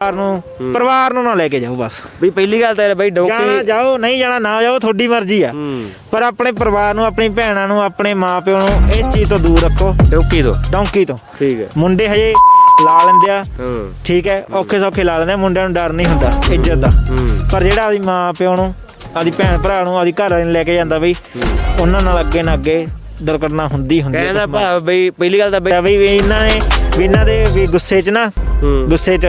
ਪਰਿਵਾਰ ਨੂੰ ਪਰਿਵਾਰ ਨੂੰ ਨਾ ਲੈ ਕੇ ਜਾਓ ਬਸ। ਬਈ ਪਹਿਲੀ ਗੱਲ ਤਾਂ ਇਹ ਬਈ ਜਾਣਾ ਡੌਂਕੀ ਜਾਓ ਨਹੀਂ ਜਾਣਾ ਨਾ ਜਾਓ ਤੁਹਾਡੀ ਮਰਜ਼ੀ ਆ। ਹੂੰ। ਪਰ ਆਪਣੇ ਪਰਿਵਾਰ ਨੂੰ ਆਪਣੀ ਭੈਣਾਂ ਨੂੰ ਆਪਣੇ ਮਾਪਿਓ ਨੂੰ ਇਸ ਚੀਜ਼ ਤੋਂ ਦੂਰ ਰੱਖੋ। ਡੌਂਕੀ ਤੋਂ? ਡੌਂਕੀ ਤੋਂ। ਠੀਕ ਹੈ। ਮੁੰਡੇ ਹਜੇ ਲਾ ਲੈਂਦੇ ਆ। ਹਾਂ। ਠੀਕ ਹੈ ਔਖੇ ਸੌਖੇ ਲਾ ਲੈਂਦੇ ਆ ਮੁੰਡਿਆਂ ਨੂੰ ਡਰ ਨਹੀਂ ਹੁੰਦਾ ਇੱਜ਼ਤ ਦਾ। ਹੂੰ। ਪਰ ਜਿਹੜਾ ਆਦੀ ਮਾਂ ਪਿਓ ਨੂੰ ਆਦੀ ਭੈਣ ਭਰਾ ਨੂੰ ਆਦੀ ਘਰ ਵਾਲੇ ਨੂੰ ਲੈ ਕੇ ਜਾਂਦਾ ਬਈ ਉਹਨਾਂ ਨਾਲ ਅੱਗੇ ਨਾ ਅੱਗੇ ਦੁਰਘਟਨਾ ਹੁੰਦੀ ਹੁੰਦੀ ਕਹਿੰਦਾ ਭਾ ਬਈ ਪਹਿਲੀ ਗੱਲ ਤਾਂ ਬਈ ਬਈ ਵੀ ਇਹਨਾਂ ਨੇ ਵੀ ਇਹਨਾਂ ਦੇ ਵੀ ਗੁੱਸੇ 'ਚ ਨਾ ਹੂੰ। ਗੁੱਸੇ 'ਚ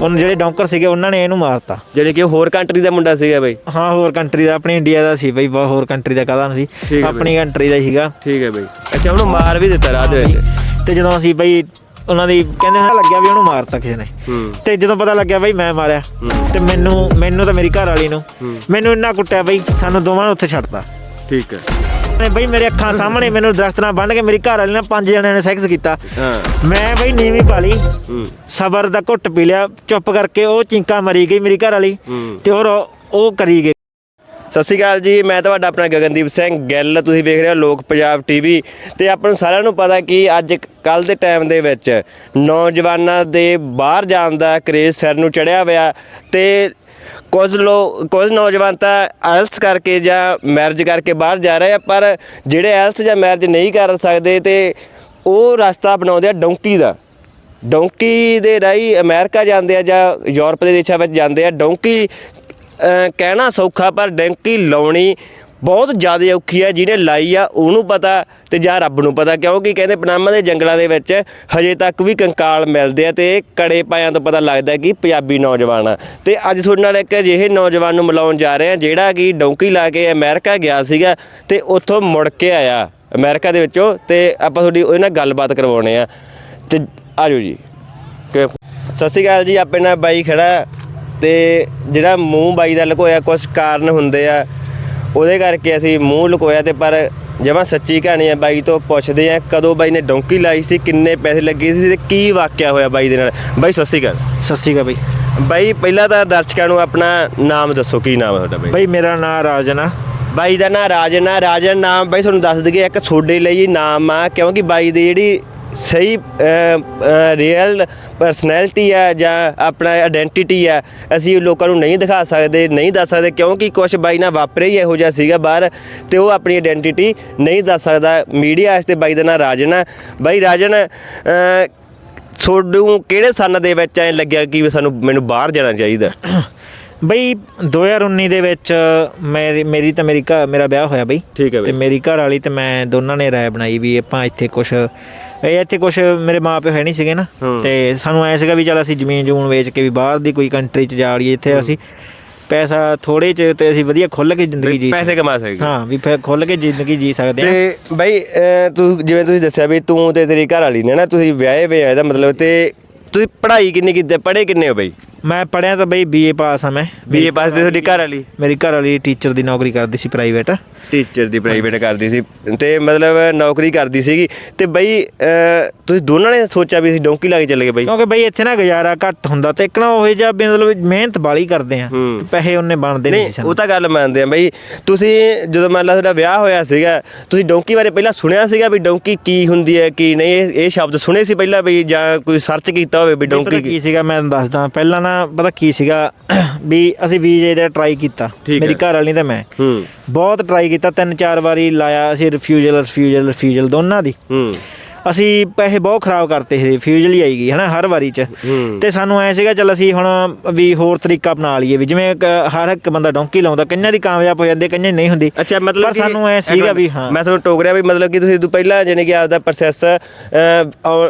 ਉਹਨਾਂ ਜਿਹੜੇ ਡੌਂਕਰ ਸੀਗੇ ਉਹਨਾਂ ਨੇ ਇਹਨੂੰ ਮਾਰਤਾ। ਜਿਹੜੇ ਕਿ ਹੋਰ ਕੰਟਰੀ ਦਾ ਮੁੰਡਾ ਸੀਗਾ ਬਈ। ਹਾਂ ਹੋਰ ਕੰਟਰੀ ਦਾ ਆਪਣੀ ਇੰਡੀਆ ਦਾ ਸੀ ਬਈ ਬਹੁਤ ਹੋਰ ਕੰਟਰੀ ਦਾ ਕਾਹਦਾ ਨਹੀਂ ਸੀ ਹੈ ਆਪਣੀ ਕੰਟਰੀ ਦਾ ਹੀ ਸੀਗਾ। ਠੀਕ ਹੈ ਬਈ। ਅੱਛਾ ਉਹਨੂੰ ਮਾਰ ਵੀ ਦਿੱਤਾ ਰਾਹ ਦੇ ਵਿੱਚ। ਤੇ ਜਦੋਂ ਅਸੀਂ ਬਈ ਉਹਨਾਂ ਦੀ ਕਹਿੰਦੇ ਹੋਣਾ ਲੱਗਿਆ ਵੀ ਉਹਨੂੰ ਮਾਰਤਾ ਕਿਸੇ ਨੇ। ਹੂੰ। ਤੇ ਜਦੋਂ ਪਤਾ ਲੱਗਿਆ ਬਈ ਮੈਂ ਮਾਰਿਆ। ਤੇ ਮੈਨੂੰ ਮੈਨੂੰ ਤਾਂ ਮੇਰੀ ਘਰ ਵਾਲੀ ਨੂੰ ਮੈਨੂੰ ਇੰਨਾ ਕੁੱਟਿਆ ਬਈ ਸਾਨੂੰ ਦੋਵਾਂ ਨੂੰ ਉੱਥੇ ਛੱਡਤਾ। ਠੀਕ ਹੈ। ਨੇ ਬਈ ਮੇਰੇ ਅੱਖਾਂ ਸਾਹਮਣੇ ਮੈਨੂੰ ਦਰਖਤ ਨਾਲ ਬੰਨ ਕੇ ਮੇਰੀ ਘਰ ਵਾਲੀ ਨਾਲ ਪੰਜ ਜਣਿਆਂ ਨੇ ਸੈਕਸ ਕੀਤਾ। ਮੈਂ ਬਈ ਨੀਵੀਂ ਪਾਲੀ। ਸਬਰ ਦਾ ਘੁੱਟ ਪੀ ਲਿਆ ਚੁੱਪ ਕਰਕੇ ਉਹ ਚਿੰਕਾ ਮਰੀ ਗਈ ਮੇਰੀ ਘਰ ਵਾਲੀ ਤੇ ਹੋਰ ਉਹ ਉਹ ਕਰੀ ਗਈ। ਸਤਿ ਸ਼੍ਰੀ ਅਕਾਲ ਜੀ ਮੈਂ ਤੁਹਾਡਾ ਆਪਣਾ ਗਗਨਦੀਪ ਸਿੰਘ ਗਿੱਲ ਤੁਸੀਂ ਵੇਖ ਰਹੇ ਹੋ ਲੋਕ ਪੰਜਾਬ ਟੀਵੀ ਤੇ ਆਪਾਂ ਨੂੰ ਸਾਰਿਆਂ ਨੂੰ ਪਤਾ ਕਿ ਅੱਜ ਕੱਲ ਦੇ ਟਾਈਮ ਦੇ ਵਿੱਚ ਨੌਜਵਾਨਾਂ ਦੇ ਬਾਹਰ ਜਾਣ ਦਾ ਕਰੇਜ਼ ਸਿਰ ਨੂੰ ਚੜਿਆ ਹੋਇਆ ਤੇ ਕੁਝ ਲੋ, ਕੁਝ ਨੌਜਵਾਨ ਤਾਂ ਐਲਸ ਕਰਕੇ ਜਾਂ ਮੈਰਿਜ ਕਰਕੇ ਬਾਹਰ ਜਾ ਰਹੇ ਆ, ਪਰ ਜਿਹੜੇ ਐਲਸ ਜਾਂ ਮੈਰਿਜ ਨਹੀਂ ਕਰ ਸਕਦੇ ਤੇ ਉਹ ਰਸਤਾ ਬਣਾਉਂਦੇ ਆ ਡੌਂਕੀ ਦਾ। ਡੌਂਕੀ ਦੇ ਰਾਹੀਂ ਅਮਰੀਕਾ ਜਾਂਦੇ ਆ ਜਾਂ ਯੂਰਪ ਦੇ ਦੇਸ਼ਾਂ ਵਿੱਚ ਜਾਂਦੇ ਆ। ਡੌਂਕੀ ਕਹਿਣਾ ਸੌਖਾ ਪਰ ਡੌਂਕੀ ਲਾਉਣੀ ਬਹੁਤ ਜ਼ਿਆਦਾ ਔਖੀ ਹੈ ਜਿਹਨੇ ਲਾਈ ਆ, ਉਹਨੂੰ ਪਤਾ ਤੇ ਜਾਂ ਰੱਬ ਨੂੰ ਪਤਾ, ਕਿਉਂਕਿ ਕਹਿੰਦੇ ਪਨਾਮਾ ਦੇ ਜੰਗਲਾਂ ਦੇ ਵਿੱਚ ਹਜੇ ਤੱਕ ਵੀ ਕੰਕਾਲ ਮਿਲਦੇ ਆ ਤੇ ਕੜੇ ਪਾਇਆਂ ਤੋਂ ਪਤਾ ਲੱਗਦਾ ਕਿ ਪੰਜਾਬੀ ਨੌਜਵਾਨ ਆ। ਤੇ ਅੱਜ ਤੁਹਾਡੇ ਨਾਲ ਇੱਕ ਅਜਿਹੇ ਨੌਜਵਾਨ ਨੂੰ ਮਿਲਾਉਣ ਜਾ ਰਹੇ ਆ, ਜਿਹੜਾ ਕਿ ਡੌਂਕੀ ਲਾ ਕੇ ਅਮਰੀਕਾ ਗਿਆ ਸੀਗਾ ਤੇ ਉੱਥੋਂ ਮੁੜ ਕੇ ਆਇਆ, ਅਮਰੀਕਾ ਦੇ ਵਿੱਚੋਂ, ਤੇ ਆਪਾਂ ਤੁਹਾਡੀ ਉਹਦੇ ਨਾਲ ਗੱਲਬਾਤ ਕਰਵਾਉਣੇ ਆ। ਤੇ ਆਜੋ ਜੀ। ਸਤਿ ਸ਼੍ਰੀ ਅਕਾਲ ਜੀ, ਆਪਣੇ ਨਾਲ ਬਾਈ ਖੜਾ, ਤੇ ਜਿਹੜਾ ਮੂੰਹ ਬਾਈ ਦਾ ਲੁਕੋਇਆ ਕੁਝ ਕਾਰਨ ਹੁੰਦੇ ਆ ਉਹਦੇ ਕਰਕੇ ਅਸੀਂ ਮੂੰਹ ਲੁਕੋਇਆ ਤੇ ਪਰ ਜਮਾ ਸੱਚੀ ਕਹਾਣੀ ਹੈ ਬਾਈ ਤੋਂ ਪੁੱਛਦੇ ਆ ਕਦੋਂ ਬਾਈ ਨੇ ਡੌਂਕੀ ਲਾਈ ਸੀ ਕਿੰਨੇ ਪੈਸੇ ਲੱਗੇ ਸੀ ਤੇ ਕੀ ਵਾਕਿਆ ਹੋਇਆ ਬਾਈ ਦੇ ਨਾਲ। ਬਾਈ ਸਤਿ ਸ਼੍ਰੀ ਅਕਾਲ। ਸਤਿ ਸ਼੍ਰੀ ਅਕਾਲ ਬਈ। ਬਾਈ ਪਹਿਲਾਂ ਤਾਂ ਦਰਸ਼ਕਾਂ ਨੂੰ ਆਪਣਾ ਨਾਮ ਦੱਸੋ ਕੀ ਨਾਮ ਹੈ ਤੁਹਾਡਾ ਬਾਈ? ਬਈ ਮੇਰਾ ਨਾਮ ਰਾਜਨ ਆ। ਬਾਈ ਦਾ ਨਾਂ ਰਾਜਨ ਆ। ਰਾਜਨ ਨਾਮ ਬਾਈ ਤੁਹਾਨੂੰ ਦੱਸ ਦਈਏ ਇੱਕ ਤੁਹਾਡੇ ਲਈ ਨਾਮ ਆ ਕਿਉਂਕਿ ਬਾਈ ਦੀ ਜਿਹੜੀ ਸਹੀ ਰੀਅਲ ਪਰਸਨੈਲਿਟੀ ਆ ਜਾਂ ਆਪਣਾ ਆਇਡੈਂਟੀਟੀ ਆ ਅਸੀਂ ਲੋਕਾਂ ਨੂੰ ਨਹੀਂ ਦਿਖਾ ਸਕਦੇ ਨਹੀਂ ਦੱਸ ਸਕਦੇ ਕਿਉਂਕਿ ਕੁਝ ਬਾਈ ਨਾਲ ਵਾਪਰਿਆ ਹੀ ਇਹੋ ਜਿਹਾ ਸੀਗਾ ਬਾਹਰ ਤੇ ਉਹ ਆਪਣੀ ਆਇਡੈਂਟੀਟੀ ਨਹੀਂ ਦੱਸ ਸਕਦਾ। ਮੀਡੀਆ ਵਾਸਤੇ ਬਾਈ ਦਾ ਨਾਂ ਰਾਜਨ ਆ। ਬਾਈ ਰਾਜਨ ਤੁਹਾਨੂੰ ਕਿਹੜੇ ਸਨ ਦੇ ਵਿੱਚ ਐ ਲੱਗਿਆ ਕਿ ਸਾਨੂੰ ਮੈਨੂੰ ਬਾਹਰ ਜਾਣਾ ਚਾਹੀਦਾ? ਬਈ 2019 ਦੇ ਵਿੱਚ ਮੇਰੀ ਮੇਰੀ ਤਾਂ ਮੇਰੀ ਘਰ ਮੇਰਾ ਵਿਆਹ ਹੋਇਆ ਬਈ। ਹੈ ਤੇ ਮੇਰੀ ਘਰ ਵਾਲੀ ਤੇ ਮੈਂ ਦੋਨਾਂ ਨੇ ਰਾਏ ਬਣਾਈ ਵੀ ਆਪਾਂ ਇੱਥੇ ਕੁਝ ਇਹ ਇੱਥੇ ਕੁਝ ਮੇਰੇ ਮਾਪੇ ਹੈ ਨਹੀਂ ਸੀਗੇ ਨਾ। ਤੇ ਸਾਨੂੰ ਐ ਸੀਗਾ ਵੀ ਚਲ ਅਸੀਂ ਜ਼ਮੀਨ ਜੂਨ ਵੇਚ ਕੇ ਵੀ ਬਾਹਰ ਦੀ ਕੋਈ ਕੰਟਰੀ 'ਚ ਜਾ ਲਈਏ ਇੱਥੇ ਅਸੀਂ ਪੈਸਾ ਥੋੜੇ 'ਚ ਤੇ ਅਸੀਂ ਵਧੀਆ ਖੁੱਲ ਕੇ ਜ਼ਿੰਦਗੀ ਜੀ ਪੈਸੇ ਕਮਾ ਸਕਦੇ। ਹਾਂ ਵੀ ਫਿਰ ਖੁੱਲ ਕੇ ਜ਼ਿੰਦਗੀ ਜੀ ਸਕਦੇ ਆ। ਤੇ ਬਾਈ ਤੂੰ ਜਿਵੇਂ ਤੁਸੀਂ ਦੱਸਿਆ ਵੀ ਤੂੰ ਤੇ ਤੇਰੀ ਘਰ ਵਾਲੀ ਨੇ ਨਾ ਤੁਸੀਂ ਵਿਆਹੇ ਵੇ ਆ ਇਹਦਾ ਮਤਲਬ ਤੇ ਤੁਸੀਂ ਪੜ੍ਹਾਈ ਕਿੰਨੀ ਕੀਤੀ ਪੜ੍ਹੇ ਕਿੰਨੇ ਹੋ ਬਾਈ? ਮੈਂ ਪੜਿਆ ਤਾਂ ਬਈ ਬੀਏ ਪਾਸ ਆ ਮੈਂ। ਬੀਏ ਪਾਸ ਤੇ ਤੁਹਾਡੀ ਘਰ ਵਾਲੀ? ਮੇਰੀ ਘਰ ਵਾਲੀ ਟੀਚਰ ਦੀ ਨੌਕਰੀ ਕਰਦੀ ਸੀ ਪ੍ਰਾਈਵੇਟ ਟੀਚਰ ਦੀ ਪ੍ਰਾਈਵੇਟ ਕਰਦੀ ਸੀ। ਤੇ ਮਤਲਬ ਨੌਕਰੀ ਕਰਦੀ ਸੀਗੀ। ਤੇ ਬਈ ਤੁਸੀਂ ਦੋਨਾਂ ਨੇ ਸੋਚਿਆ ਵੀ ਅਸੀਂ ਡੌਂਕੀ ਲਾ ਕੇ ਚੱਲੇ ਗਏ ਬਾਈ? ਕਿਉਂਕਿ ਬਈ ਇੱਥੇ ਨਾ ਗੁਜ਼ਾਰਾ ਘੱਟ ਹੁੰਦਾ ਤੇ ਇੱਕ ਨਾ ਉਹ ਜਿਹਾ ਮਤਲਬ ਮਿਹਨਤ ਬਾਲੀ ਕਰਦੇ ਆ। ਪੈਸੇ ਉਹਨੇ ਬਣਦੇ ਨਹੀਂ ਸੀ ਉਹ ਤਾਂ ਗੱਲ ਮੰਨਦੇ ਆ ਬਈ। ਤੁਸੀਂ ਜਦੋਂ ਮੰਨ ਲਾ ਤੁਹਾਡਾ ਵਿਆਹ ਹੋਇਆ ਸੀਗਾ ਤੁਸੀਂ ਡੌਂਕੀ ਬਾਰੇ ਪਹਿਲਾਂ ਸੁਣਿਆ ਸੀਗਾ ਵੀ ਡੌਂਕੀ ਕੀ ਹੁੰਦੀ ਹੈ ਕੀ ਨਹੀਂ? ਇਹ ਸ਼ਬਦ ਸੁਣੇ ਸੀ ਪਹਿਲਾਂ ਵੀ ਜਾਂ ਕੋਈ ਸਰਚ ਕੀਤਾ ਹੋਵੇ ਵੀ ਡੌਂਕੀ ਕੀ? ਸੀਗਾ ਮੈਂ ਦੱਸਦਾ। ਪਹਿਲਾਂ ਨਾ ਪਤਾ ਕੀ ਸੀਗਾ ਵੀ ਅਸੀਂ ਵੀਜ਼ੇ ਦਾ ਟਰਾਈ ਕੀਤਾ। ਠੀਕ ਮੇਰੀ। ਘਰ ਵਾਲੀ ਤੇ ਮੈਂ। ਹੂੰ। ਬਹੁਤ ਟਰਾਈ ਕੀਤਾ ਤਿੰਨ ਚਾਰ ਵਾਰੀ ਲਾਇਆ ਅਸੀਂ ਰਿਫਿਊਜ਼ਲ ਰਿਫਿਊਜ਼ਲ ਰਿਫਿਊਜ਼ਲ ਦੋਨਾਂ ਦੀ। ਹੂੰ। ਅਸੀਂ ਪੈਸੇ ਬਹੁਤ ਖਰਾਬ ਕਰਤੇ ਸੀ ਰਿਫਿਊਜ਼ਲ ਹੀ ਆਈ ਗਈ ਹਨਾ ਹਰ ਵਾਰੀ ਚ। ਤੇ ਸਾਨੂੰ ਐ ਸੀਗਾ ਚੱਲ ਅਸੀਂ ਹੁਣ ਵੀ ਹੋਰ ਤਰੀਕਾ ਅਪਣਾ ਲਈਏ ਵੀ ਜਿਵੇਂ ਹਰ ਇੱਕ ਬੰਦਾ ਡੌਂਕੀ ਲਾਉਂਦਾ ਕਈਆਂ ਦੀ ਕਾਮਯਾਬ ਹੋ ਜਾਂਦੀ ਕਈਆਂ ਨਹੀਂ ਹੁੰਦੀ। ਅੱਛਾ ਮਤਲਬ ਪਰ ਕਿ- ਸਾਨੂੰ ਐ ਸੀਗਾ ਵੀ ਹਾਂ। ਮੈਂ ਤੁਹਾਨੂੰ ਟੋਕ ਰਿਹਾ ਵੀ ਮਤਲਬ ਕਿ ਤੁਸੀਂ ਪਹਿਲਾਂ ਜਾਨੀ ਕਿ ਆਪਦਾ ਪ੍ਰੋਸੈਸ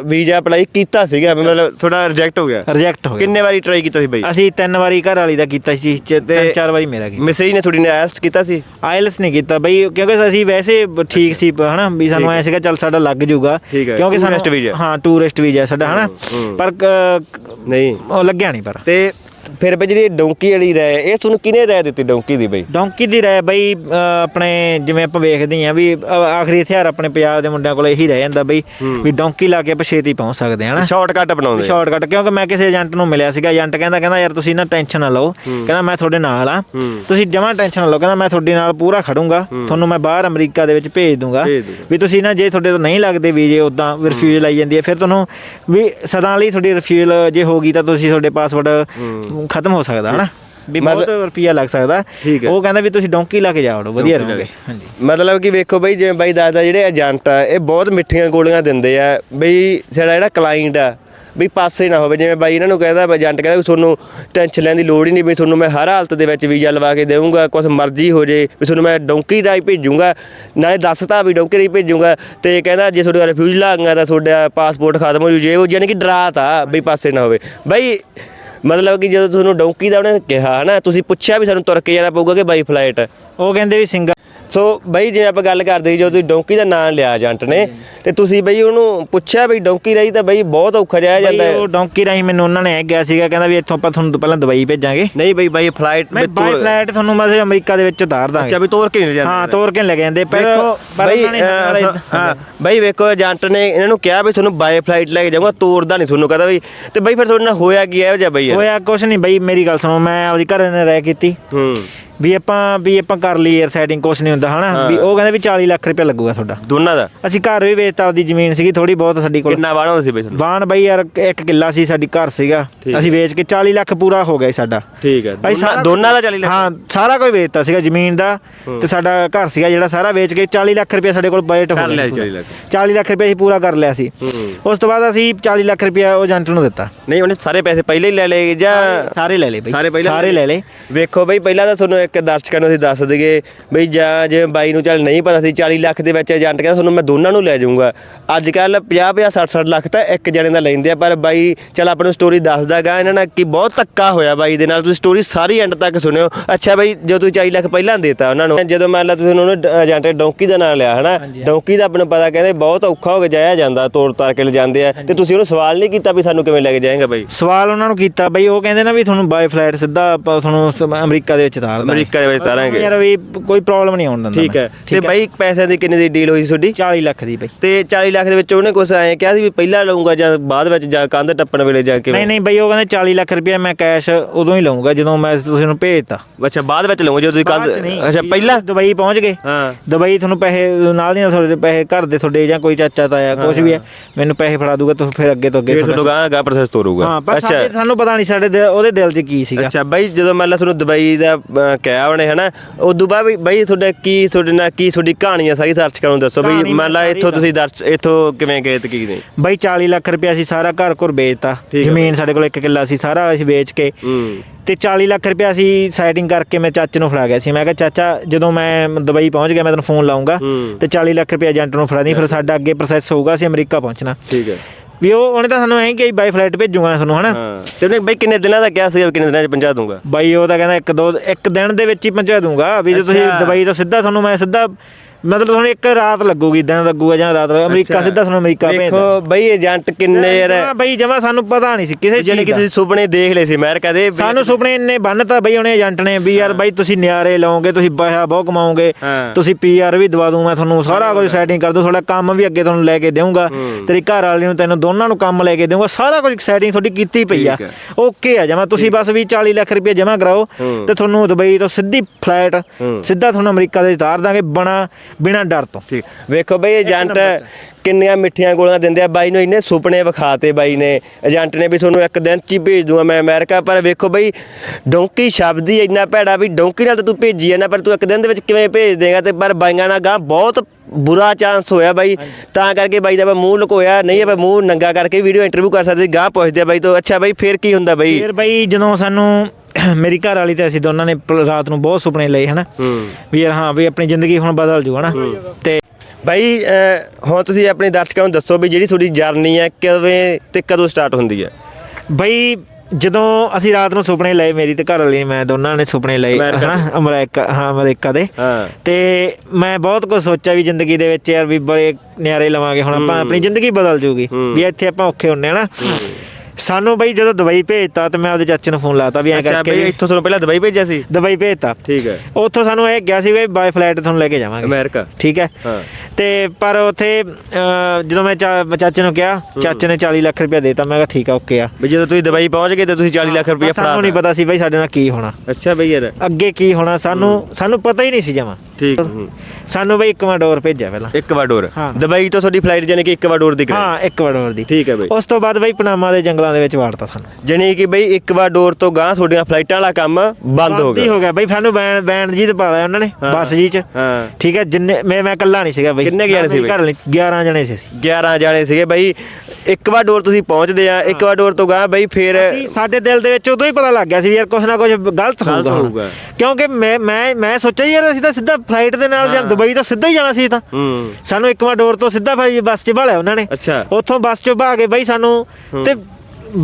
ਵੀਜ਼ਾ ਅਪਲਾਈ ਕੀਤਾ ਸੀਗਾ ਮਤਲਬ ਥੋੜਾ ਰਿਜੈਕਟ ਹੋ ਗਿਆ। ਰਿਜੈਕਟ ਹੋ ਗਿਆ। ਕਿੰਨੇ ਵਾਰੀ ਟਰਾਈ ਕੀਤਾ ਸੀ ਬਾਈ? ਅਸੀਂ ਤਿੰਨ ਵਾਰੀ ਘਰ ਵਾਲੀ ਦਾ ਕੀਤਾ ਸੀ ਤਿੰਨ ਚਾਰ ਵਾਰੀ ਮੇਰਾ ਕੀਤਾ। ਮੈਸੇਜ ਨੇ ਥੋੜੀ ਨੇ ਆਇਲਸ ਕੀਤਾ ਸੀ? ਆਇਲਸ ਨਹੀਂ ਕੀਤਾ ਬਈ ਕਿਉਂਕਿ ਅਸੀਂ ਵੈਸੇ ਠੀਕ ਸੀ ਹਨਾ ਵੀ ਸਾਨੂੰ ਐ ਸੀਗਾ ਚੱਲ ਸਾਡਾ ਲੱਗ ਜਾਊਗਾ ਠੀਕ ਹੈ, ਸਾਨੂੰ tourist visa। ਹਾਂ ਟੂਰਿਸਟ ਵੀਜ਼ਾ ਸਾਡਾ ਹਨਾ। ਪਰ ਕ- ਨਹੀਂ ਉਹ ਲੱਗਿਆ ਨਹੀਂ ਪਰ ਤੇ ਫਿਰ ਬਈ ਜਿਹੜੀ ਡੌਂਕੀ ਵਾਲੀ ਰਹਿ ਇਹ ਤੁਹਾਨੂੰ ਕਿਹਨੇ ਰਹਿ ਦਿੱਤੀ ਡੌਂਕੀ ਦੀ ਬਈ? ਡੌਂਕੀ ਦੀ ਰਾਏ ਬਈ ਆਪਣੇ ਜਿਵੇਂ ਆਪਾਂ ਵੇਖਦੇ ਆਂ ਵੀ ਆਖਰੀ ਹਥਿਆਰ ਆਪਣੇ ਪੰਜਾਬ ਦੇ ਮੁੰਡਿਆਂ ਕੋਲ ਇਹੀ ਰਹਿ ਜਾਂਦਾ ਬਈ ਵੀ ਡੌਂਕੀ ਲਾ ਕੇ ਆਪਾਂ ਛੇਤੀ ਪਹੁੰਚ ਸਕਦੇ ਹਾਂ ਨਾ। ਸ਼ਾਰਟਕਟ ਬਣਾਉਂਦੇ ਸ਼ਾਰਟਕਟ ਕਿਉਂਕਿ ਮੈਂ ਕਿਸੇ ਏਜੰਟ ਨੂੰ ਮਿਲਿਆ ਸੀਗਾ ਏਜੰਟ ਕਹਿੰਦਾ ਕਹਿੰਦਾ ਯਾਰ ਤੁਸੀਂ ਨਾ ਟੈਨਸ਼ਨ ਨਾ ਲਓ ਕਹਿੰਦਾ ਮੈਂ ਤੁਹਾਡੇ ਨਾਲ ਆ। ਤੁਸੀਂ ਜਮਾਂ ਟੈਨਸ਼ਨ ਨਾ ਲਓ ਕਹਿੰਦਾ ਮੈਂ ਤੁਹਾਡੇ ਨਾਲ ਪੂਰਾ ਖੜੂੰਗਾ। ਤੁਹਾਨੂੰ ਮੈਂ ਬਾਹਰ ਅਮਰੀਕਾ ਦੇ ਵਿੱਚ ਭੇਜ ਦੂੰਗਾ। ਵੀ ਤੁਸੀਂ ਨਾ ਜੇ ਤੁਹਾਡੇ ਤੋਂ ਨਹੀਂ ਲੱਗਦੇ ਵੀਜ਼ੇ ਉਦਾਂ ਰਿਫਿਊਜ਼ਲ ਆਈ ਜਾਂਦੀ ਹੈ ਫਿਰ ਤੁਹਾਨੂੰ ਵੀ ਸਦਾ ਲਈ ਤੁਹਾਡੀ ਰਿਫਿਊਜ਼ਲ ਜੇ ਹੋ ਗਈ ਤਾਂ ਤੁਸੀਂ ਤੁਹਾਡੇ ਪਾਸਵਰਡ ਖਤਮ ਹੋ ਸਕਦਾ ਹਨਾ? ਵੀ ਬਹੁਤ ਰੁਪਈਆ ਲੱਗ ਸਕਦਾ। ਉਹ ਕਹਿੰਦਾ ਵੀ ਤੁਸੀਂ ਡੌਂਕੀ ਲਾ ਕੇ ਜਾਓ ਵਧੀਆ ਰਹੋਗੇ। ਹਾਂਜੀ। ਮਤਲਬ ਕਿ ਵੇਖੋ ਬਈ ਜਿਵੇਂ ਬਾਈ ਦੱਸਦਾ ਜਿਹੜੇ ਏਜੰਟ ਆ ਇਹ ਬਹੁਤ ਮਿੱਠੀਆਂ ਗੋਲੀਆਂ ਦਿੰਦੇ ਆ। ਬਈ ਸਾਡਾ ਜਿਹੜਾ ਕਲਾਇੰਟ ਆ ਵੀ ਪਾਸੇ ਨਾ ਹੋਵੇ। ਜਿਵੇਂ ਬਾਈ ਇਹਨਾਂ ਨੂੰ ਕਹਿੰਦਾ ਏਜੰਟ ਕਹਿੰਦਾ ਵੀ ਤੁਹਾਨੂੰ ਟੈਨਸ਼ਨ ਲੈਣ ਦੀ ਲੋੜ ਹੀ ਨਹੀਂ ਵੀ ਤੁਹਾਨੂੰ ਮੈਂ ਹਰ ਹਾਲਤ ਦੇ ਵਿੱਚ ਵੀਜ਼ਾ ਲਵਾ ਕੇ ਦੇਵਾਂਗਾ ਕੁਝ ਮਰਜ਼ੀ ਹੋ ਜੇ ਵੀ ਤੁਹਾਨੂੰ ਮੈਂ ਡੌਂਕੀ ਰਾਈ ਭੇਜੂੰਗਾ। ਨਾਲੇ ਦੱਸਤਾ ਵੀ ਡੌਂਕੀ ਰਾਈ ਭੇਜੂੰਗਾ ਤੇ ਕਹਿੰਦਾ ਜੇ ਤੁਹਾਡਾ ਰਿਫਿਊਜ਼ਲ ਆ ਗਿਆ ਤਾਂ ਤੁਹਾਡਾ ਪਾਸਪੋਰਟ ਖਤਮ ਹੋ ਜੂ। ਜੇ ਉਹ ਯਾਨੀ ਕਿ ਡਰਾਤਾ ਵੀ ਪਾਸੇ ਨਾ ਹੋਵੇ। ਬਾਈ ਮਤਲਬ ਕਿ ਜਦੋਂ ਤੁਹਾਨੂੰ ਡੌਂਕੀ ਦਾ ਉਹਨੇ ਕਿਹਾ ਹਨਾ ਤੁਸੀਂ ਪੁੱਛਿਆ ਵੀ ਸਾਨੂੰ ਤੁਰ ਕੇ ਜਾਣਾ ਪਊਗਾ ਕਿ ਬਾਈ ਫਲਾਈਟ ਉਹ ਕਹਿੰਦੇ ਵੀ ਸਿੰਗਲ। ਸੋ ਬਈ ਜੇ ਆਪਾਂ ਗੱਲ ਕਰਦੇ ਸੀ ਜਦੋਂ ਤੁਸੀਂ ਡੌਂਕੀ ਦਾ ਨਾਮ ਲਿਆ ਏਜੰਟ ਨੇ ਤੇ ਤੁਸੀਂ ਬਈ ਉਹਨੂੰ ਪੁੱਛਿਆ ਬਈ ਡੌਂਕੀ ਰਹੀ ਤਾਂ ਬਈ ਬਹੁਤ ਔਖਾ ਜਾਇਆ ਜਾਂਦਾ ਹੈ। ਉਹ ਡੌਂਕੀ ਰਾਹੀਂ ਮੈਨੂੰ ਉਹਨਾਂ ਨੇ ਇਹ ਗਿਆ ਸੀਗਾ ਕਹਿੰਦਾ ਵੀ ਇੱਥੋਂ ਆਪਾਂ ਤੁਹਾਨੂੰ ਪਹਿਲਾਂ ਦੁਬਈ ਭੇਜਾਂਗੇ। ਨਹੀਂ ਬਈ ਬਾਈ ਫਲਾਈਟ ਮੈਂ ਬਾਈ ਫਲਾਈਟ ਤੁਹਾਨੂੰ ਮੈਂ ਅਮਰੀਕਾ ਦੇ ਵਿੱਚ ਉਤਾਰ ਦਾਂਗੇ। ਅੱਛਾ ਵੀ ਤੋਰ ਕੇ ਨਹੀਂ ਜਾਂਦੇ। ਹਾਂ ਤੋਰ ਕੇ ਲੈ ਜਾਂਦੇ ਪਰ ਪਰ ਬਈ ਉਹਨਾਂ ਨੇ ਹਾਂ ਬਈ ਵੇਖੋ ਏਜੰਟ ਨੇ ਇਹਨਾਂ ਨੂੰ ਕਿਹਾ ਵੀ ਤੁਹਾਨੂੰ ਬਾਈ ਫਲਾਈਟ ਲੈ ਕੇ ਜਾਊਂਗਾ ਤੋਰਦਾ ਨਹੀਂ ਤੁਹਾਨੂੰ ਕਹਦਾ ਬਈ ਤੇ ਬਈ ਫਿਰ ਤੁਹਾਡੇ ਨਾਲ ਹੋਇਆ ਕੀ ਇਹੋ ਜਿਹਾ ਬਈ? ਹੋਇਆ ਕੁਛ ਨਹੀਂ ਬਈ ਮੇਰੀ ਗੱਲ ਸੁਣੋ ਮੈਂ ਆਪਦੀ ਘਰੇ ਨੇ ਰਹਿ ਕੀਤੀ। ਹੂੰ। ਵੀ ਆਪਾਂ ਵੀ ਆਪਾਂ ਕਰ ਲਈ ਯਾਰ ਸੈਟਿੰਗ ਕੁਛ ਨਹੀਂ ਹੁੰਦਾ ਹਨਾ? ਵੀ ਉਹ ਕਹਿੰਦੇ ਵੀ 40 ਲੱਖ ਰੁਪਏ ਲੱਗੂਗਾ ਤੁਹਾਡਾ। ਦੋਨਾਂ ਦਾ? ਅਸੀਂ ਘਰ ਵੀ ਵੇਚਤਾ ਆਪਦੀ ਜ਼ਮੀਨ ਸੀਗੀ ਥੋੜੀ ਬਹੁਤ ਸਾਡੀ ਕੋਲ। ਕਿੰਨਾ ਵਾਣਾ ਸੀ ਬਈ ਤੁਹਾਨੂੰ? ਵਾਹਨ ਬਈ ਯਾਰ ਇੱਕ ਕਿੱਲਾ ਸੀ ਸਾਡੀ ਘਰ ਸੀਗਾ। ਅਸੀਂ ਵੇਚ ਕੇ 40 ਲੱਖ ਪੂਰਾ ਹੋ ਗਿਆ ਸਾਡਾ। ਠੀਕ ਹੈ। ਦੋਨਾਂ ਦਾ 40 ਲੱਖ? ਹਾਂ ਸਾਰਾ ਕੁਝ ਵੇਚਤਾ ਸੀਗਾ ਜ਼ਮੀਨ ਦਾ ਤੇ ਸਾਡਾ ਘਰ ਸੀਗਾ ਜਿਹੜਾ ਸਾਰਾ ਵੇਚ ਕੇ 40 ਲੱਖ ਰੁਪਏ ਸਾਡੇ ਕੋਲ ਬਜਟ ਹੋ ਗਿਆ ਲਿਆ ਸੀ 40 ਲੱਖ। 40 ਲੱਖ ਰੁਪਏ ਅਸੀਂ ਪੂਰਾ ਕਰ ਲਿਆ ਸੀ। ਉਸ ਤੋਂ ਬਾਅਦ ਅਸੀਂ 40 ਲੱਖ ਰੁਪਏ ਉਹ ਏਜੰਟ ਨੂੰ ਦਿੱਤਾ। ਨਹੀਂ ਉਹਨੇ ਸਾਰੇ ਪੈਸੇ ਪਹਿਲੇ ਹੀ ਲੈ ਲਏ ਜਾਂ ਸਾਰੇ ਲੈ ਲਏ ਬਈ। ਸਾਰੇ ਲੈ ਲਏ। ਵੇਖੋ ਬਈ ਪਹਿਲਾਂ ਤਾਂ ਤੁਹਾਨੂੰ ਇੱਕ ਦਰਸ਼ਕਾਂ ਨੂੰ ਅਸੀਂ ਦੱਸ ਦਈਏ ਬਈ ਜਾਂ ਜਿਵੇਂ ਬਾਈ ਨੂੰ ਚੱਲ ਨਹੀਂ ਪਤਾ ਸੀ 40 ਲੱਖ ਦੇ ਵਿੱਚ ਏਜੰਟ ਕਹਿੰਦਾ ਤੁਹਾਨੂੰ ਮੈਂ ਦੋਨਾਂ ਨੂੰ ਲੈ ਜਾਊਂਗਾ। ਅੱਜ ਕੱਲ 50 50 60 60 ਲੱਖ ਤਾਂ ਇੱਕ ਜਣੇ ਦਾ ਲੈਂਦੇ ਆ ਪਰ ਬਾਈ ਚੱਲ ਆਪਾਂ ਨੂੰ ਸਟੋਰੀ ਦੱਸਦਾਗਾ ਇਹਨਾਂ ਨਾਲ ਕਿ ਬਹੁਤ ਧੱਕਾ ਹੋਇਆ ਬਾਈ ਦੇ ਨਾਲ। ਤੁਸੀਂ ਸਟੋਰੀ ਸਾਰੀ ਐਂਡ ਤੱਕ ਸੁਣਿਓ। ਅੱਛਾ ਬਾਈ ਜਦੋਂ ਤੁਸੀਂ 40 ਲੱਖ ਪਹਿਲਾਂ ਦੇਤਾ ਉਹਨਾਂ ਨੂੰ ਜਦੋਂ ਮੰਨ ਲਾ ਤੁਸੀਂ ਉਹਨਾਂ ਨੂੰ ਏਜੰਟ ਡੌਂਕੀ ਦਾ ਨਾਮ ਲਿਆ ਹਨਾ? ਡੌਂਕੀ ਦਾ ਆਪਾਂ ਨੂੰ ਪਤਾ ਕਹਿੰਦੇ ਬਹੁਤ ਔਖਾ ਹੋ ਕੇ ਜਾਇਆ ਜਾਂਦਾ ਤੋੜ ਤਾਰ ਕੇ ਲਿਜਾਂਦੇ ਆ। ਤੇ ਤੁਸੀਂ ਉਹਨੂੰ ਸਵਾਲ ਨਹੀਂ ਕੀਤਾ ਵੀ ਸਾਨੂੰ ਕਿਵੇਂ ਲੈ ਕੇ ਜਾਏਗਾ ਬਾਈ? ਸਵਾਲ ਉਹਨਾਂ ਨੂੰ ਕੀਤਾ ਬਈ ਉਹ ਕਹਿੰਦੇ ਨਾ ਵੀ ਤੁਹਾਨੂੰ ਬਾਈ ਫਲਾਈਟ ਸਿੱਧਾ ਆਪਾਂ ਤੁਹਾਨੂੰ ਅਮਰੀਕਾ ਦੇ ਵਿੱਚ ਤਾਰ ਦਾਂਗੇ ਅਮਰੀਕਾ ਦੇ ਵਿੱਚ ਤਾਰਾਂਗੇ। ਯਾਰ ਵੀ ਕੋਈ ਪ੍ਰੋਬਲਮ ਨਹੀਂ ਆਉਣ ਦਿੰਦਾ ਠੀਕ ਮੈਂ। ਹੈ। ਤੇ ਬਾਈ ਪੈਸਿਆਂ ਦੀ ਕਿੰਨੇ ਦੀ ਡੀਲ ਹੋਈ ਤੁਹਾਡੀ? 40 ਲੱਖ ਦੀ ਬਈ। ਤੇ 40 ਲੱਖ ਦੇ ਵਿੱਚ ਉਹਨੇ ਕੁਝ ਐਂ ਕਿਹਾ ਸੀ ਵੀ ਪਹਿਲਾਂ ਲਊਂਗਾ ਜਾਂ ਬਾਅਦ ਵਿੱਚ ਜਾਂ ਕੰਧ ਟੱਪਣ ਵੇਲੇ ਜਾ ਕੇ ਨਹੀਂ ਨਹੀਂ ਬਈ ਉਹ ਕਹਿੰਦੇ 40 ਲੱਖ ਰੁਪਏ ਮੈਂ ਕੈਸ਼ ਉਦੋਂ ਹੀ ਲਵਾਂਗਾ ਜਦੋਂ ਮੈਂ ਤੁਸੀਂ ਨੂੰ ਭੇਜਤਾ। ਅੱਛਾ ਬਾਅਦ ਵਿੱਚ ਲਊਂਗਾ ਜਦੋਂ ਤੁਸੀਂ ਕੰਧ ਅੱਛਾ ਪਹਿਲਾਂ? ਦੁਬਈ ਪਹੁੰਚ ਗਏ। ਹਾਂ। ਦੁਬਈ ਤੁਹਾਨੂੰ ਪੈਸੇ ਨਾਲ ਦੀ ਨਾਲ ਤੁਹਾਡੇ ਪੈਸੇ ਘਰ ਦੇ ਤੁਹਾਡੇ ਜਾਂ ਕੋਈ ਚਾਚਾ ਤਾਇਆ ਕੁਝ ਵੀ ਹੈ ਮੈਨੂੰ ਪੈਸੇ ਫੜਾ ਦੂਗਾ ਤੁਸੀਂ ਫਿਰ ਅੱਗੇ ਤੋਂ ਅੱਗੇ ਤੁਹਾਡਾ- ਤੁਹਾਨੂੰ ਗਾਂ ਪ੍ਰੋਸੈਸ ਤੋਰੂਗਾ। ਹਾਂ ਪਰ ਸਾਨੂੰ ਪਤਾ ਨਹੀਂ ਸਾਡੇ ਉਹਦੇ ਦਿਲ 'ਚ ਕੀ ਸੀਗਾ। ਅੱਛਾ ਬਾਈ ਜਦੋਂ ਲਾ ਤੁਹਾਨੂੰ ਦੁਬਈ ਦਾ ਕਿਹਾ ਉਹਨੇ ਹਨਾ। ਉਦੋਂ ਬਾਅਦ ਵੀ ਬਾਈ ਤੁਹਾਡਾ ਕੀ ਤੁਹਾਡੇ ਨਾਲ ਕੀ ਤੁਹਾਡੀ ਕਹਾਣੀ ਆ ਸਾਰੀ ਸਰਚ ਕਰਨ ਦੱਸੋ ਬਈ ਮੰਨ ਲਾ ਇੱਥੋਂ ਤੁਸੀਂ ਦਰਸ਼ ਇੱਥੋਂ ਕਿਵੇਂ ਗਏ ਤੇ ਕੀ ਨਹੀਂ? ਬਈ 40 ਲੱਖ ਰੁਪਏ ਅਸੀਂ ਸਾਰਾ ਘਰ ਘਰ ਵੇਚਤਾ। ਜ਼ਮੀਨ ਸਾਡੇ ਕੋਲ ਇੱਕ ਕਿੱਲਾ ਸੀ ਸਾਰਾ ਅਸੀਂ ਵੇਚ ਕੇ। ਤੇ 40 ਲੱਖ ਰੁਪਏ ਅਸੀਂ ਸੈਟਿੰਗ ਕਰਕੇ ਮੈਂ ਚਾਚੇ ਨੂੰ ਫੜਾ ਗਿਆ ਸੀ। ਮੈਂ ਕਿਹਾ ਚਾਚਾ ਜਦੋਂ ਮੈਂ ਦੁਬਈ ਪਹੁੰਚ ਗਿਆ ਮੈਂ ਤੈਨੂੰ ਫੋਨ ਲਾਉਂਗਾ। ਤੇ 40 ਲੱਖ ਰੁਪਏ ਏਜੰਟ ਨੂੰ ਫੜਾ ਦੀ ਫਿਰ ਸਾਡਾ ਅੱਗੇ ਪ੍ਰੋਸੈਸ ਹੋਊਗਾ ਅਸੀਂ ਅਮਰੀਕਾ ਪਹੁੰਚਣਾ। ਠੀਕ ਹੈ ਵੀ ਉਹ ਉਹਨੇ ਤਾਂ ਸਾਨੂੰ ਐਂ ਕਿ ਬਾਈ ਫਲਾਈਟ ਭੇਜੂਗਾ ਤੁਹਾਨੂੰ ਹਨਾ? ਤੇ ਉਹਨੇ ਬਾਈ ਕਿੰਨੇ ਦਿਨਾਂ ਦਾ ਕਿਹਾ ਵੀ ਕਿੰਨੇ ਦਿਨਾਂ ਚ ਪਹੁੰਚਾ ਦੂੰਗਾ ਬਾਈ ਉਹ ਤਾਂ ਕਹਿੰਦਾ ਇੱਕ ਦੋ ਇੱਕ ਦਿਨ ਦੇ ਵਿੱਚ ਹੀ ਪਹੁੰਚਾ ਦੂੰਗਾ ਵੀ ਜੇ ਤੁਸੀਂ। ਦੁਬਈ ਤੋਂ ਸਿੱਧਾ ਤੁਹਾਨੂੰ ਮੈਂ ਸਿੱਧਾ ਮਤਲਬ ਤੁਹਾਨੂੰ ਇੱਕ ਰਾਤ ਲੱਗੂਗੀ ਦਿਨ ਲੱਗੂਗਾ ਜਾਂ ਰਾਤ ਲੱਗੂਗਾ। ਅਮਰੀਕਾ ਸਿੱਧਾ ਤੁਹਾਨੂੰ ਅਮਰੀਕਾ ਭੇਜਦਾ। ਵੇਖੋ ਬਈ ਏਜੰਟ ਕਿੰਨੇ ਯਾਰ। ਜਮਾਂ ਬਾਈ ਜਮਾ ਸਾਨੂੰ ਪਤਾ ਨਹੀਂ ਸੀ ਕਿਸੇ ਜਾਨੀ ਚੀਜ਼ ਕਿ ਦਾ। ਤੁਸੀਂ ਸੁਪਨੇ ਦੇਖ ਲਏ ਸੀ ਅਮਰੀਕਾ ਦੇ। ਵੀ- ਸਾਨੂੰ ਸੁਪਨੇ ਇੰਨੇ ਬੰਨਤਾ ਬਈ ਉਹਨੇ ਏਜੰਟ ਨੇ ਵੀ ਯਾਰ ਬਾਈ ਤੁਸੀਂ ਨਿਆਰੇ ਲਾਓਗੇ ਤੁਸੀਂ ਪੈਸਾ ਬਹੁਤ ਕਮਾਓਗੇ ਹਾਂ। ਤੁਸੀਂ ਪੀਆਰ ਵੀ ਦਵਾ ਦੂੰ ਮੈਂ ਤੁਹਾਨੂੰ ਸਾਰਾ ਕੁਝ ਸੈਟਿੰਗ ਕਰ ਦੂੰ ਤੁਹਾਡਾ ਕੰਮ ਵੀ ਅੱਗੇ ਤੁਹਾਨੂੰ ਲੈ ਕੇ ਦੇਵਾਂਗਾ ਤੇਰੀ ਘਰ ਵਾਲੀ ਨੂੰ ਤੈਨੂੰ ਦੋਨਾਂ ਨੂੰ ਕੰਮ ਲੈ ਕੇ ਦੇਵਾਂਗਾ ਸਾਰਾ ਕੁਝ ਸੈਟਿੰਗ ਤੁਹਾਡੀ ਕੀਤੀ ਪਈ ਆ। ਠੀਕ ਹੈ। ਓਕੇ ਆ ਜਮਾ ਤੁਸੀਂ ਬਸ ਵੀ 40 ਲੱਖ ਰੁਪਏ ਜਮਾ ਕਰਾਓ ਹੂੰ। ਤੇ ਤੁਹਾਨੂੰ ਦੁਬਈ ਤੋਂ ਸਿੱਧੀ ਫਲਾਈਟ ਹੂੰ। ਸਿੱਧਾ ਤੁਹਾਨੂੰ ਅਮਰੀਕਾ ਦੇ ਉਤਾਰ ਦਾਂਗੇ ਬਣਾ ਬਿਨਾ ਡਰ ਤੋਂ। ਠੀਕ। ਵੇਖੋ ਬਈ ਏਜੰਟ ਕਿੰਨੀਆਂ ਮਿੱਠੀਆਂ ਗੋਲੀਆਂ ਦਿੰਦੇ ਆ। ਬਾਈ ਨੂੰ ਇੰਨੇ ਸੁਪਨੇ ਵਿਖਾਤੇ ਬਾਈ ਨੇ। ਏਜੰਟ ਨੇ ਵੀ ਤੁਹਾਨੂੰ ਇੱਕ ਦਿਨ ਚ ਹੀ ਭੇਜ ਦੂੰਗਾ ਮੈਂ ਅਮਰੀਕਾ ਪਰ ਵੇਖੋ ਬਈ ਡੋਂਕੀ ਸ਼ਬਦ ਹੀ ਇੰਨਾ ਭੈੜਾ ਵੀ ਡੋਂਕੀ ਨਾਲ ਤਾਂ ਤੂੰ ਭੇਜੀ ਜਾਂਦਾ ਪਰ ਤੂੰ ਇੱਕ ਦਿਨ ਦੇ ਵਿੱਚ ਕਿਵੇਂ ਭੇਜ ਦੇਗਾ ਤੇ ਪਰ ਬਾਈਆਂ ਨਾਲ ਗਾਂ ਬਹੁਤ ਬੁਰਾ ਚਾਂਸ ਹੋਇਆ ਬਾਈ। ਤਾਂ ਕਰਕੇ ਬਾਈ ਦਾ ਆਪਾਂ ਮੂੰਹ ਲੁਕੋਇਆ ਨਹੀਂ ਆਪਾਂ ਮੂੰਹ ਨੰਗਾ ਕਰਕੇ ਵੀਡੀਓ ਇੰਟਰਵਿਊ ਕਰ ਸਕਦੇ ਗਾਂ ਪੁੱਛਦੇ ਆ ਬਾਈ ਤੋਂ ਅੱਛਾ ਬਾਈ ਫੇਰ ਕੀ ਹੁੰਦਾ ਬਾਈ? ਫਿਰ ਬਾਈ ਜਦੋਂ ਸਾਨੂੰ ਮੇਰੀ ਘਰ ਵਾਲੀ ਤੇ ਅਸੀਂ ਦੋਨਾਂ ਨੇ ਰਾਤ ਨੂੰ ਬਹੁਤ ਸੁਪਨੇ ਲਏ ਹਨਾ? ਵੀ ਯਾਰ ਹਾਂ ਵੀ ਆਪਣੀ ਜ਼ਿੰਦਗੀ ਹੁਣ ਬਦਲ ਜੂ ਹਨਾ? ਤੇ ਬਾਈ ਅਹ, ਹੁਣ ਤੁਸੀਂ ਆਪਣੇ ਦਰਸ਼ਕਾਂ ਨੂੰ ਦੱਸੋ ਵੀ ਜਿਹੜੀ ਤੁਹਾਡੀ ਜਰਨੀ ਹੈ ਕਿਵੇਂ ਤੇ ਕਦੋਂ ਸਟਾਰਟ ਹੁੰਦੀ ਹੈ? ਬਈ ਜਦੋਂ ਅਸੀਂ ਰਾਤ ਨੂੰ ਸੁਪਨੇ ਲਏ ਮੇਰੀ ਤੇ ਘਰ ਵਾਲੀ ਨੇ ਮੈਂ ਦੋਨਾਂ ਨੇ ਸੁਪਨੇ ਲਏ ਅਮਰੀਕਾ ਹਨਾ? ਅਮਰੀਕਾ ਹਾਂ ਅਮਰੀਕਾ ਦੇ। ਹਾਂ। ਤੇ ਮੈਂ ਬਹੁਤ ਕੁਝ ਸੋਚਿਆ ਵੀ ਜ਼ਿੰਦਗੀ ਦੇ ਵਿੱਚ ਯਾਰ ਵੀ ਬੜੇ ਨਿਆਰੇ ਲਵਾਂਗੇ ਹੁਣ ਆਪਾਂ ਆਪਣੀ ਜ਼ਿੰਦਗੀ ਬਦਲ ਜੂਗੀ ਵੀ ਇੱਥੇ ਆਪਾਂ ਔਖੇ ਹੁੰਨੇ ਆ ਨਾ ਸਾਨੂੰ ਬਈ ਜਦੋਂ ਦੁਬਈ ਭੇਜਤਾ ਤੇ ਮੈਂ ਉਹਦੇ ਚਾਚੇ ਨੂੰ ਫੋਨ ਲਾਤਾ ਵੀ ਐਂ ਅੱਛਾ ਬਈ ਇੱਥੋਂ ਤੁਹਾਨੂੰ ਪਹਿਲਾਂ ਦਵਾਈ ਭੇਜਿਆ ਸੀ? ਦੁਬਈ ਭੇਜਤਾ। ਠੀਕ ਹੈ। ਉੱਥੋਂ ਸਾਨੂੰ ਇਹ ਗਿਆ ਸੀ ਵੀ ਬਾਈ ਫਲਾਈਟ ਤੁਹਾਨੂੰ ਲੈ ਕੇ ਜਾਵਾਂਗੇ। ਅਮਰੀਕਾ। ਠੀਕ ਹੈ। ਹਾਂ। ਤੇ ਪਰ ਉੱਥੇ ਜਦੋਂ ਮੈਂ ਚਾ- ਚਾਚੇ ਨੂੰ ਕਿਹਾ ਚਾਚੇ ਨੇ 40 ਲੱਖ ਰੁਪਇਆ ਦੇਤਾ ਮੈਂ ਕਿਹਾ ਠੀਕ ਆ ਓਕੇ ਆ। ਵੀ ਜਦੋਂ ਤੁਸੀਂ ਦਵਾਈ ਪਹੁੰਚ ਗਏ ਤੇ ਤੁਸੀਂ 40 ਲੱਖ ਰੁਪਏ ਫੜਾ ਸਾਨੂੰ ਨਹੀਂ ਪਤਾ ਸੀ ਬਈ ਸਾਡੇ ਨਾਲ ਕੀ ਹੋਣਾ। ਅੱਛਾ ਬਈ ਯਾਰ। ਅੱਗੇ ਕੀ ਹੋਣਾ ਸਾਨੂੰ ਸਾਨੂੰ ਪਤਾ ਹੀ ਨਹੀਂ ਸੀ ਜਮਾ। ਠੀਕ। ਸਾਨੂੰ ਬਈ ਇਕਵਾਡੋਰ ਭੇਜਿਆ ਪਹਿਲਾਂ। ਇਕਵਾਡੋਰ ਹਾਂ। ਦੁਬਈ ਤੋਂ ਤੁਹਾਡੀ ਫਲਾਈਟ ਜਾਨੀ ਕਿ ਇਕਵਾਡੋਰ ਦੀ ਕਰਾਈ ਹਾਂ ਇਕਵਾਡੋਰ ਦੀ। ਠੀਕ ਹੈ ਬਈ। ਉਸ ਤੋਂ ਬਾਅਦ ਬਈ ਪਨਾਮਾ ਦੇ ਜੰਗਲਾਂ ਦੇ ਵਿੱਚ ਵਾੜਤਾ ਸਾਨੂੰ। ਜਾਨੀ ਕਿ ਬਈ ਇਕਵਾਡੋਰ ਤੋਂ ਗਾਂ ਤੁਹਾਡੀਆਂ ਫਲਾਈਟਾਂ ਵਾਲਾ ਕੰਮ ਬੰਦ ਹੋ ਹੀ ਗਿਆ। ਹੋ ਗਿਆ। ਬਈ ਸਾਨੂੰ ਬੈਂਡ ਬੈਂਡ ਜੀ ਤੇ ਪਾ ਲਿਆ ਉਹਨਾਂ ਨੇ ਹਾਂ। ਬੱਸ ਜੀ ਚ। ਹਾਂ। ਠੀਕ ਹੈ ਜਿੰਨੇ ਮੈਂ ਮੈਂ ਇਕੱਲਾ ਨਹੀਂ ਸੀਗਾ ਬਈ। ਕਿੰਨੇ ਕੁ ਜਾਣੇ ਸੀ ਮੇਰੇ ਘਰ ਵਾਲੇ 11 ਜਣੇ ਸੀ ਅਸੀਂ। 11 ਜਾਣੇ ਸੀਗੇ ਬਈ। ਇਕਵਾਡੋਰ ਤੁਸੀਂ ਪਹੁੰਚਦੇ ਆ ਇਕਵਾਡੋਰ ਤੋਂ ਗਾਂ ਬਈ ਫਿਰ ਅਸੀਂ ਸਾਡੇ ਦਿਲ ਦੇ ਵਿੱਚ ਉਦੋਂ ਹੀ ਪਤਾ ਲੱਗ ਗਿਆ ਸੀ ਵੀ ਯਾਰ ਕੁਛ ਨਾ ਕੁਛ ਗਲਤ ਹੋਊਗਾ ਹੁਣ। ਹੋਊਗਾ। ਕਿਉਂਕਿ ਮੈਂ ਮੈਂ ਮੈਂ ਸੋਚਿਆ ਯਾਰ ਅਸੀਂ ਤਾਂ ਸਿੱਧਾ ਫਲਾਈਟ ਦੇ ਨਾਲ ਜਾਂ ਦੁਬਈ ਤਾਂ ਸਿੱਧਾ ਹੀ ਜਾਣਾ ਸੀ ਤਾਂ। ਸਾਨੂੰ ਇਕਵਾਡੋਰ ਤੋਂ ਸਿੱਧਾ ਭਾਈ ਬੱਸ 'ਚ ਭਾਲਿਆ ਉਹਨਾਂ ਨੇ। ਅੱਛਾ। ਉੱਥੋਂ ਬੱਸ 'ਚੋਂ ਭਾ ਕੇ ਬਈ ਸਾਨੂੰ ਤੇ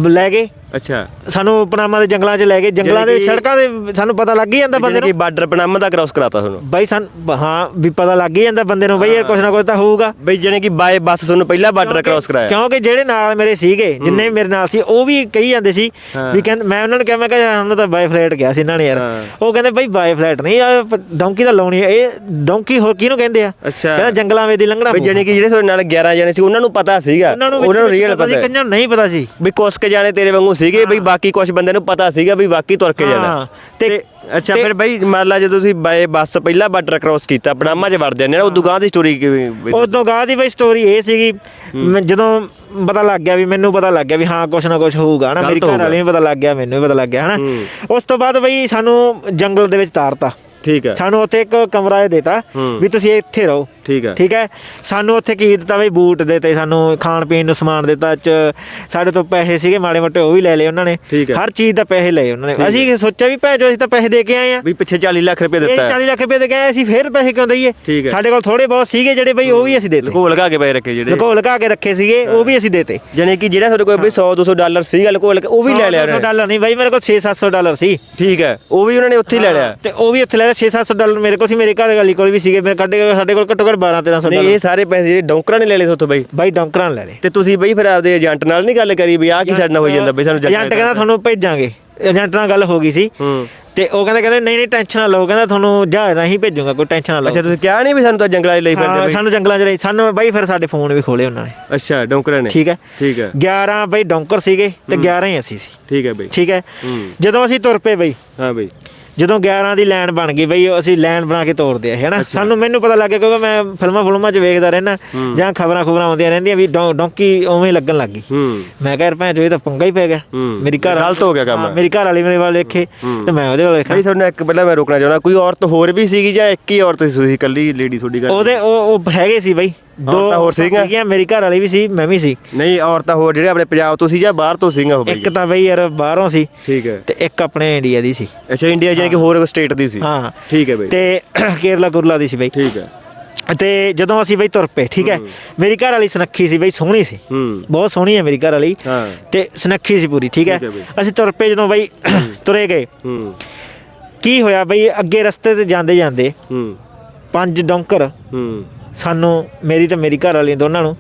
ਲੈ ਗਏ। ਅੱਛਾ। ਸਾਨੂੰ ਪਨਾਮਾ ਦੇ ਜੰਗਲਾਂ 'ਚ ਲੈ ਗਏ। ਜੰਗਲਾਂ ਦੇ ਸੜਕਾਂ ਦੇ ਸਾਨੂੰ ਪਤਾ ਲੱਗ ਹੀ ਜਾਂਦਾ ਬੰਦੇ ਨੂੰ। ਕਿ ਬਾਰਡਰ ਪਨਾਮਾ ਦਾ ਕ੍ਰਾਸ ਕਰਾਤਾ ਤੁਹਾਨੂੰ? ਬਈ ਸਾਨ ਹਾਂ ਵੀ ਪਤਾ ਲੱਗ ਹੀ ਜਾਂਦਾ ਬੰਦੇ ਨੂੰ ਬਈ ਯਾਰ ਕੁਛ ਨਾ ਕੁਛ ਤਾਂ ਹੋਊਗਾ। ਬਈ ਜਾਨੀ ਕਿ ਬਾਏ ਬੱਸ ਤੁਹਾਨੂੰ ਪਹਿਲਾਂ ਬਾਰਡਰ ਕ੍ਰਾਸ ਕਰਾਇਆ। ਕਿਉਂਕਿ ਜਿਹੜੇ ਨਾਲ ਮੇਰੇ ਸੀਗੇ ਜਿੰਨੇ ਵੀ ਮੇਰੇ ਨਾਲ ਸੀ ਉਹ ਵੀ ਕਹੀ ਜਾਂਦੇ ਸੀ। ਵੀ ਕਹਿੰਦੇ ਮੈਂ ਉਹਨਾਂ ਨੂੰ ਕਿਹਾ ਮੈਂ ਕਿਹਾ ਸਾਨੂੰ ਤਾਂ ਬਾਈ ਫਲਾਈਟ ਗਿਆ ਸੀ ਇਹਨਾਂ ਨੇ ਯਾਰ। ਉਹ ਕਹਿੰਦੇ ਬਈ ਬਾਈ ਫਲਾਈਟ ਨਹੀਂ ਆ ਡੌਂਕੀ ਤਾਂ ਲਾਉਣੀ ਇਹ ਡੌਂਕੀ ਹੋਰ ਕਿਹਨੂੰ ਕਹਿੰਦੇ ਆ। ਕਹਿੰਦਾ ਜੰਗਲਾਂ ਵਿੱਚ ਦੀ ਲੰਘਣਾ ਬਈ ਪਊ। ਜਾਨੀ ਕਿ ਜਿਹੜੇ ਤੁਹਾਡੇ ਨਾਲ 11 ਜਾਣੇ ਸੀ ਉਹਨਾਂ ਨੂੰ ਪਤਾ ਸੀਗਾ। ਉਹਨਾਂ ਨੂੰ ਨੂੰ ਰੀਅਲ ਪਤਾ ਸੀ ਪਤਾ ਹੈ। ਕਈਆਂ ਨੂੰ ਨਹੀਂ ਪਤਾ ਸੀ। ਵੀ ਕੁਛ ਕੇ ਜਾਣੇ ਤੇਰੇ ਵਾਂਗੂ ਸੀਗੇ ਬਈ ਬਾਕੀ ਕੁਝ ਬੰਦੇ ਨੂੰ ਪਤਾ ਸੀਗਾ ਵੀ ਵਾਕਈ ਤੁਰ ਕੇ ਜਾਣਾ ਤੇ- ਅੱਛਾ ਫਿਰ ਬਈ ਮੰਨ ਲਾ ਜਦੋਂ ਤੁਸੀਂ ਬਾਏ ਬੱਸ ਪਹਿਲਾਂ ਬਾਰਡਰ ਕ੍ਰਾਸ ਕੀਤਾ ਪਨਾਮਾ 'ਚ ਵੜ ਜਾਂਦੇ ਨੇ ਉਹ ਦੁਕਾਨ ਦੀ ਸਟੋਰੀ ਕਿਵੇਂ ਬਈ? ਉਦੋਂ ਗਾਹ ਦੀ ਬਈ ਸਟੋਰੀ ਇਹ ਸੀਗੀ ਮੈਂ ਜਦੋਂ ਪਤਾ ਲੱਗ ਗਿਆ ਵੀ ਮੈਨੂੰ ਪਤਾ ਲੱਗ ਗਿਆ ਵੀ ਹਾਂ ਕੁਛ ਨਾ ਕੁਛ ਹੋਊਗਾ ਨਾ ਮੇਰੀ ਘਰ ਹੋਊਗਾ। ਵਾਲੀ ਨੂੰ ਪਤਾ ਲੱਗ ਗਿਆ ਮੈਨੂੰ ਵੀ ਪਤਾ ਲੱਗ ਗਿਆ ਹਨਾ। ਉਸ ਤੋਂ ਬਾਅਦ ਬਈ ਸਾਨੂੰ ਜੰਗਲ ਦੇ ਵਿੱਚ ਤਾਰਤਾ ਠੀਕ ਹੈ। ਸਾਨੂੰ ਉੱਥੇ ਇੱਕ ਕਮਰਾ ਦੇਤਾ ਹੂੰ। ਵੀ ਤੁਸੀਂ ਇੱਥੇ ਰਹੋ। ਠੀਕ ਹੈ। ਠੀਕ ਹੈ। ਸਾਨੂੰ ਉੱਥੇ ਕੀ ਦਿੱਤਾ ਬਈ ਬੂਟ ਦਿੱਤੇ ਸਾਨੂੰ ਖਾਣ ਪੀਣ ਨੂੰ ਸਮਾਨ ਦਿੱਤਾ ਚ ਸਾਡੇ ਤੋਂ ਪੈਸੇ ਸੀਗੇ ਮਾੜੇ ਮੋਟੇ ਉਹ ਵੀ ਲੈ ਲਏ ਉਹਨਾਂ ਨੇ। ਹਰ ਚੀਜ਼ ਦਾ ਪੈਸੇ ਲਏ ਉਹਨਾਂ ਨੇ। ਅਸੀਂ ਸੋਚਿਆ ਵੀ ਭੈਣ ਜੋ ਅਸੀਂ ਤਾਂ ਪੈਸੇ ਦੇ ਕੇ ਆਏ ਆ ਵੀ ਪਿੱਛੇ 40 ਲੱਖ ਰੁਪਏ ਇਹ ਦਿੱਤਾ ਹੈ 40 ਲੱਖ ਰੁਪਏ ਦੇ ਕੇ ਆਏ ਅਸੀਂ ਫੇਰ ਪੈਸੇ ਕਿਉਂ ਦਈਏ। ਸਾਡੇ ਕੋਲ ਥੋੜੇ ਬਹੁਤ ਸੀਗੇ ਜਿਹੜੇ ਬਈ ਉਹ ਵੀ ਅਸੀਂ ਦੇਤੇ। ਲਕੋ ਲਗਾ ਕੇ ਪਏ ਰੱਖੇ ਜਿਹੜੇ। ਲਕੋ ਲਗਾ ਕੇ ਰੱਖੇ ਸੀਗੇ ਉਹ ਵੀ ਅਸੀਂ ਦੇਤੇ। ਜਾਨੀ ਕਿ ਜਿਹੜਾ ਤੁਹਾਡੇ ਕੋਲ ਬਈ 100 200 ਡਾਲਰ ਸੀਗਾ ਲਕੋ ਲਗਾ ਉਹ ਵੀ ਲੈ ਲਿਆ 100 ਉਹਨੇ ਡਾਲਰ ਨਹੀਂ ਬਾਈ ਮੇਰੇ ਕੋਲ 6-700 ਡਾਲਰ ਸੀ। ਠੀਕ ਹੈ। ਉਹ ਵੀ ਉਹਨਾਂ ਨੇ ਉੱਥੇ ਲੈ ਲਿਆ। ਤੇ ਉਹ ਵੀ ਉੱਥੇ ਲੈ ਲਿਆ 6-700 ਡਾਲਰ ਮੇਰੇ ਕੋਲ ਸੀ ਮੇਰੇ ਘਰ ਵਾਲੀ ਕੋਲ ਵੀ ਸੀਗੇ ਮੇਰੇ ਕੱਢੇ ਸਾਡੇ ਕੋਲ ਘੱਟੋ ਘੱਟ 12-1300 ਨਹੀਂ ਡਾਲਰ। ਇਹ ਸਾਰੇ ਪੈਸੇ ਜਿਹੜੇ ਡੌਂਕਰਾਂ ਨੇ ਲੈ ਲਏ ਤੁਹਾਡੇ ਬਈ। ਬਾਈ ਡੌਂਕਰਾਂ ਨੇ ਲੈ ਲਏ। ਤੇ ਤੁਸੀਂ ਬਈ ਫਿਰ ਆਪਦੇ ਏਜੰਟ ਨਾਲ ਨਹੀਂ ਗੱਲ ਕਰੀ ਵੀ ਆਹ ਕੀ ਸਾਡੇ ਨਾਲ ਹੋਈ ਜਾਂਦਾ ਬਈ ਸਾਨੂੰ ਜੱਟ ਏਜੰਟ ਕਹਿੰਦਾ ਤੁਹਾਨੂੰ ਭੇਜਾਂਗੇ। ਏਜੰਟ ਨਾਲ ਗੱਲ ਹੋ ਗਈ ਸੀ। ਹੂੰ। ਤੇ ਉਹ ਕਹਿੰਦਾ ਕਹਿੰਦੇ ਨਹੀਂ ਨਹੀਂ ਟੈਨਸ਼ਨ ਨਾ ਲਓ ਕਹਿੰਦਾ ਤੁਹਾਨੂੰ ਜਹਾਜ਼ ਰਾਹੀਂ ਭੇਜੂਗਾ ਕੋਈ ਟੈਨਸ਼ਨ ਨਾ ਲਓ। ਅੱਛਾ ਤੁਸੀਂ ਕਿਹਾ ਨਹੀਂ ਵੀ ਸਾਨੂੰ ਤਾਂ ਜੰਗਲਾਂ 'ਚ ਲਈ ਫਿਰਦੇ ਹਾਂ ਬਈ? ਸਾਨੂੰ ਜੰਗਲਾਂ 'ਚ ਲਈ। ਸਾਨੂੰ ਬਾਈ ਫਿਰ ਸਾਡੇ ਫੋਨ ਵੀ ਖੋਲੇ ਉਹਨਾਂ ਨੇ। ਅੱਛਾ ਡੌਂਕਰਾਂ ਨੇ। ਠੀਕ ਹੈ। ਠੀਕ ਹੈ। 11 ਬਾਈ ਡੌਂਕਰ ਸੀਗੇ ਤੇ 11 ਹੀ ਅਸੀਂ ਸੀ। ਠੀਕ ਹੈ ਬਈ। ਠੀਕ ਹੂੰ। ਜਦੋਂ ਅਸੀਂ ਤੁਰ ਪਏ ਬਈ ਹਾਂ ਬਈ। ਜਦੋਂ 11 ਦੀ ਲਾਈਨ ਬਣ ਗਈ ਬਈ ਅਸੀਂ ਲਾਈਨ ਬਣਾ ਕੇ ਤੋਰਦੇ ਆ ਹੈਨਾ? ਸਾਨੂੰ ਮੈਨੂੰ ਪਤਾ ਲੱਗ ਗਿਆ ਕਿਉਂਕਿ ਮੈਂ ਫਿਲਮਾਂ ਫਿਲਮਾਂ 'ਚ ਵੇਖਦਾ ਰਹਿਣਾ ਜਾਂ ਖਬਰਾਂ ਖਬਰਾਂ ਆਉਂਦੀਆਂ ਰਹਿੰਦੀਆਂ ਵੀ ਡੌਂਕੀ ਉਵੇਂ ਲੱਗਣ ਲੱਗ ਗਈ। ਮੈਂ ਕਿਹਾ ਯਾਰ ਭੈਣ ਜੋ ਇਹ ਤਾਂ ਪੰਗਾ ਹੀ ਪੈ ਗਿਆ। ਮੇਰੀ ਘਰ ਗਲਤ ਹੋ ਗਿਆ ਕੰਮ। ਮੇਰੀ ਘਰ ਵਾਲੀ ਮੇਰੇ ਵੱਲ ਦੇਖੇ ਤੇ ਮੈਂ ਉਹਦੇ ਵੱਲ ਬਈ ਤੁਹਾਨੂੰ ਇੱਕ ਪਹਿਲਾਂ ਮੈਂ ਰੋਕਣਾ ਚਾਹੁੰਦਾ ਕੋਈ ਔਰਤ ਹੋਰ ਵੀ ਸੀਗੀ ਜਾਂ ਇੱਕ ਹੀ ਔਰਤ ਸੀ ਤੁਸੀਂ ਇਕੱਲੀ ਲੇਡੀ ਤੁਹਾਡੀ ਗੱਲ ਉਹਦੇ ਉਹ ਹੈਗੇ ਸੀ ਬਈ। ਔਰਤਾਂ ਹੋਰ ਸੀਗੀਆਂ? ਮੇਰੀ ਘਰ ਵਾਲੀ ਵੀ ਸੀ ਮੈਂ ਵੀ ਸੀ। ਨਹੀਂ ਔਰਤਾਂ ਹੋਰ ਜਿਹੜੇ ਆਪਣੇ ਪੰਜਾਬ ਤੋਂ ਸੀ ਜਾਂ ਬਾਹਰ ਤੋਂ ਸੀਗਾ ਉਹ ਬਈ ਇੱਕ ਤਾਂ ਬਈ ਯਾਰ ਬਾਹਰੋਂ ਸੀ ਠੀਕ ਹੈ। ਤੇ ਇੱਕ ਆਪਣੇ ਇੰਡੀਆ ਦੀ ਸੀ। ਅੱਛਾ ਇੰਡੀਆ ਜਾਨੀ ਕਿ ਹੋਰ ਸਟੇਟ ਦੀ ਸੀ? ਹਾਂ। ਠੀਕ ਹੈ ਬਈ। ਤੇ ਕੇਰਲਾ ਕੁਰਲਾ ਦੀ ਸੀ ਬਈ। ਠੀਕ ਹੈ। ਤੇ ਜਦੋਂ ਅਸੀਂ ਬਈ ਤੁਰ ਪਏ ਠੀਕ ਹੈ? ਮੇਰੀ ਘਰ ਵਾਲੀ ਸੁਨੱਖੀ ਸੀ ਬਈ ਸੋਹਣੀ ਸੀ। ਹੂੰ। ਬਹੁਤ ਸੋਹਣੀ ਹੈ ਮੇਰੀ ਘਰ ਵਾਲੀ ਹਾਂ। ਤੇ ਸੁਨੱਖੀ ਸੀ ਪੂਰੀ ਠੀਕ ਹੈ? ਹੈ। ਅਸੀਂ ਤੁਰ ਪਏ ਜਦੋਂ ਬਈ ਤੁਰੇ ਗਏ। ਹੂੰ। ਕੀ ਹੋਇਆ ਬਈ ਅੱਗੇ ਰਸਤੇ ਤੇ ਜਾਂਦੇ ਜਾਂਦੇ ਹੂੰ। ਪੰਜ ਡੌਂਕਰ ਹੂੰ। ਸਾਨੂੰ ਮੇਰੀ ਤੇ ਮੇਰੀ ਘਰ ਵਾਲੀ ਦੋਨਾਂ ਨੂੰ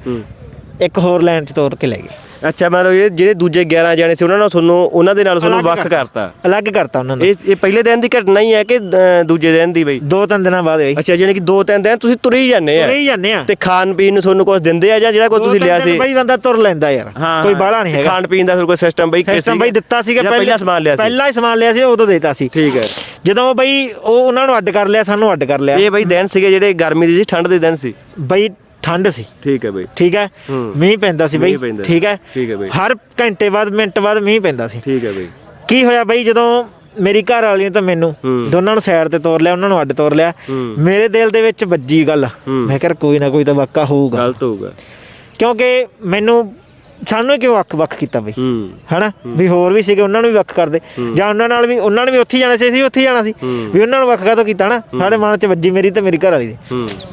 ਇੱਕ ਹੋਰ ਲਾਈਨ 'ਚ ਤੋਰ ਕੇ ਲੈ ਗਏ। ਅੱਛਾ ਮਤਲਬ ਜਿਹੜੇ ਜਿਹੜੇ ਦੂਜੇ 11 ਜਾਣੇ ਸੀ ਉਹਨਾਂ ਨਾਲ ਤੁਹਾਨੂੰ ਉਹਨਾਂ ਦੇ ਨਾਲ ਤੁਹਾਨੂੰ ਵੱਖ ਕਰਤਾ। ਅਲੱਗ ਕਰਤਾ ਉਹਨਾਂ ਨੂੰ। ਇਹ ਇਹ ਪਹਿਲੇ ਦਿਨ ਦੀ ਘਟਨਾ ਹੀ ਹੈ ਕਿ ਅ, ਦੂਜੇ ਦਿਨ ਦੀ ਬਈ? ਦੋ ਤਿੰਨ ਦਿਨਾਂ ਬਾਅਦ ਹੋਈ। ਅੱਛਾ ਜਾਨੀ ਕਿ ਦੋ ਤਿੰਨ ਦਿਨ ਤੁਸੀਂ ਤੁਰੇ ਹੀ ਜਾਂਦੇ ਆ। ਤੁਰੇ ਹੀ ਜਾਂਦੇ ਆ। ਤੇ ਖਾਣ ਪੀਣ ਨੂੰ ਤੁਹਾਨੂੰ ਕੁਝ ਦਿੰਦੇ ਆ ਜਾਂ ਜਿਹੜਾ ਦੋ ਤੁਸੀਂ ਲਿਆ ਸੀ? ਬਈ ਬੰਦਾ ਤੁਰ ਲੈਂਦਾ ਯਾਰ। ਕੋਈ ਬਾਹਲਾ ਨਹੀਂ ਹੈਗਾ। ਖਾਣ ਪੀਣ ਦਾ ਕੋਈ ਸਿਸਟਮ ਬਈ ਸਿਸਟਮ ਬਈ ਦਿੱਤਾ ਸੀਗਾ ਜਾਂ ਪਹਿਲਾਂ ਸਮਾਨ ਲਿਆ ਸੀ? ਪਹਿਲਾਂ ਹੀ ਸਮਾਨ ਲਿਆ ਸੀ ਉਦੋਂ ਦੇਤਾ ਸੀ। ਠੀਕ ਹੈ। ਜਦੋਂ ਬਈ ਉਹ ਉਹਨਾਂ ਨੂੰ ਅੱਡ ਕਰ ਲਿਆ ਸਾਨੂੰ ਅੱਡ ਕਰ ਲਿਆ। ਇਹ ਬਈ ਦਿਨ ਸੀਗੇ ਜਿਹੜੇ ਗਰਮੀ ਦੇ ਸੀ ਠੰਡ ਦੇ ਦਿਨ ਸੀ। ਬਈ ਠੰਡ ਸੀ। ਠੀਕ ਹੈ ਬਈ। ਠੀਕ ਹੈ। ਮੀਂਹ ਪੈਂਦਾ ਸੀ ਬਈ। ਠੀਕ ਹੈ? ਠੀਕ ਹੈ ਬਈ। ਹਰ ਘੰਟੇ ਬਾਅਦ ਮਿੰਟ ਬਾਅਦ ਮੀਂਹ ਪੈਂਦਾ ਸੀ। ਠੀਕ ਹੈ ਬਈ। ਕੀ ਹੋਇਆ ਬਈ? ਜਦੋਂ ਮੇਰੀ ਘਰ ਵਾਲੀ ਨੇ ਤਾਂ ਮੈਨੂੰ। ਦੋਨਾਂ ਨੂੰ ਸਾਈਡ ਤੇ ਤੋਰ ਲਿਆ ਉਹਨਾਂ ਨੂੰ ਅੱਡ ਤੋਰ ਲਿਆ। ਮੇਰੇ ਦਿਲ ਦੇ ਵਿੱਚ ਵੱਜੀ ਗੱਲ। ਮੈਂ ਕਿਹਾ ਕੋਈ ਨਾ ਕੋਈ ਤਾਂ ਵਾਕਾ ਹੋਊਗਾ। ਗਲਤ ਹੋਊਗਾ। ਕਿਉਂਕਿ ਮੈਨੂੰ ਸਾਨੂੰ ਕਿਉਂ ਵੱਖ ਵੱਖ ਕੀਤਾ ਬਈ? ਹੂੰ। ਹਨਾ? ਵੀ ਹੋਰ ਵੀ ਸੀਗੇ ਉਹਨਾਂ ਨੂੰ ਵੀ ਵੱਖ ਕਰਦੇ। ਜਾਂ ਉਹਨਾਂ ਨਾਲ ਵੀ ਉਹਨਾਂ ਨੇ ਵੀ ਉੱਥੇ ਜਾਣਾ ਸੀ ਅਸੀਂ ਉੱਥੇ ਜਾਣਾ ਸੀ। ਵੀ ਉਹਨਾਂ ਨੂੰ ਵੱਖ ਕਾਹਤੋਂ ਕੀਤਾ ਨਾ? ਸਾਡੇ ਮਨ 'ਚ ਵੱਜੀ ਮੇਰੀ ਤੇ ਮੇਰੀ ਘਰ ਵਾਲੀ ਦੀ।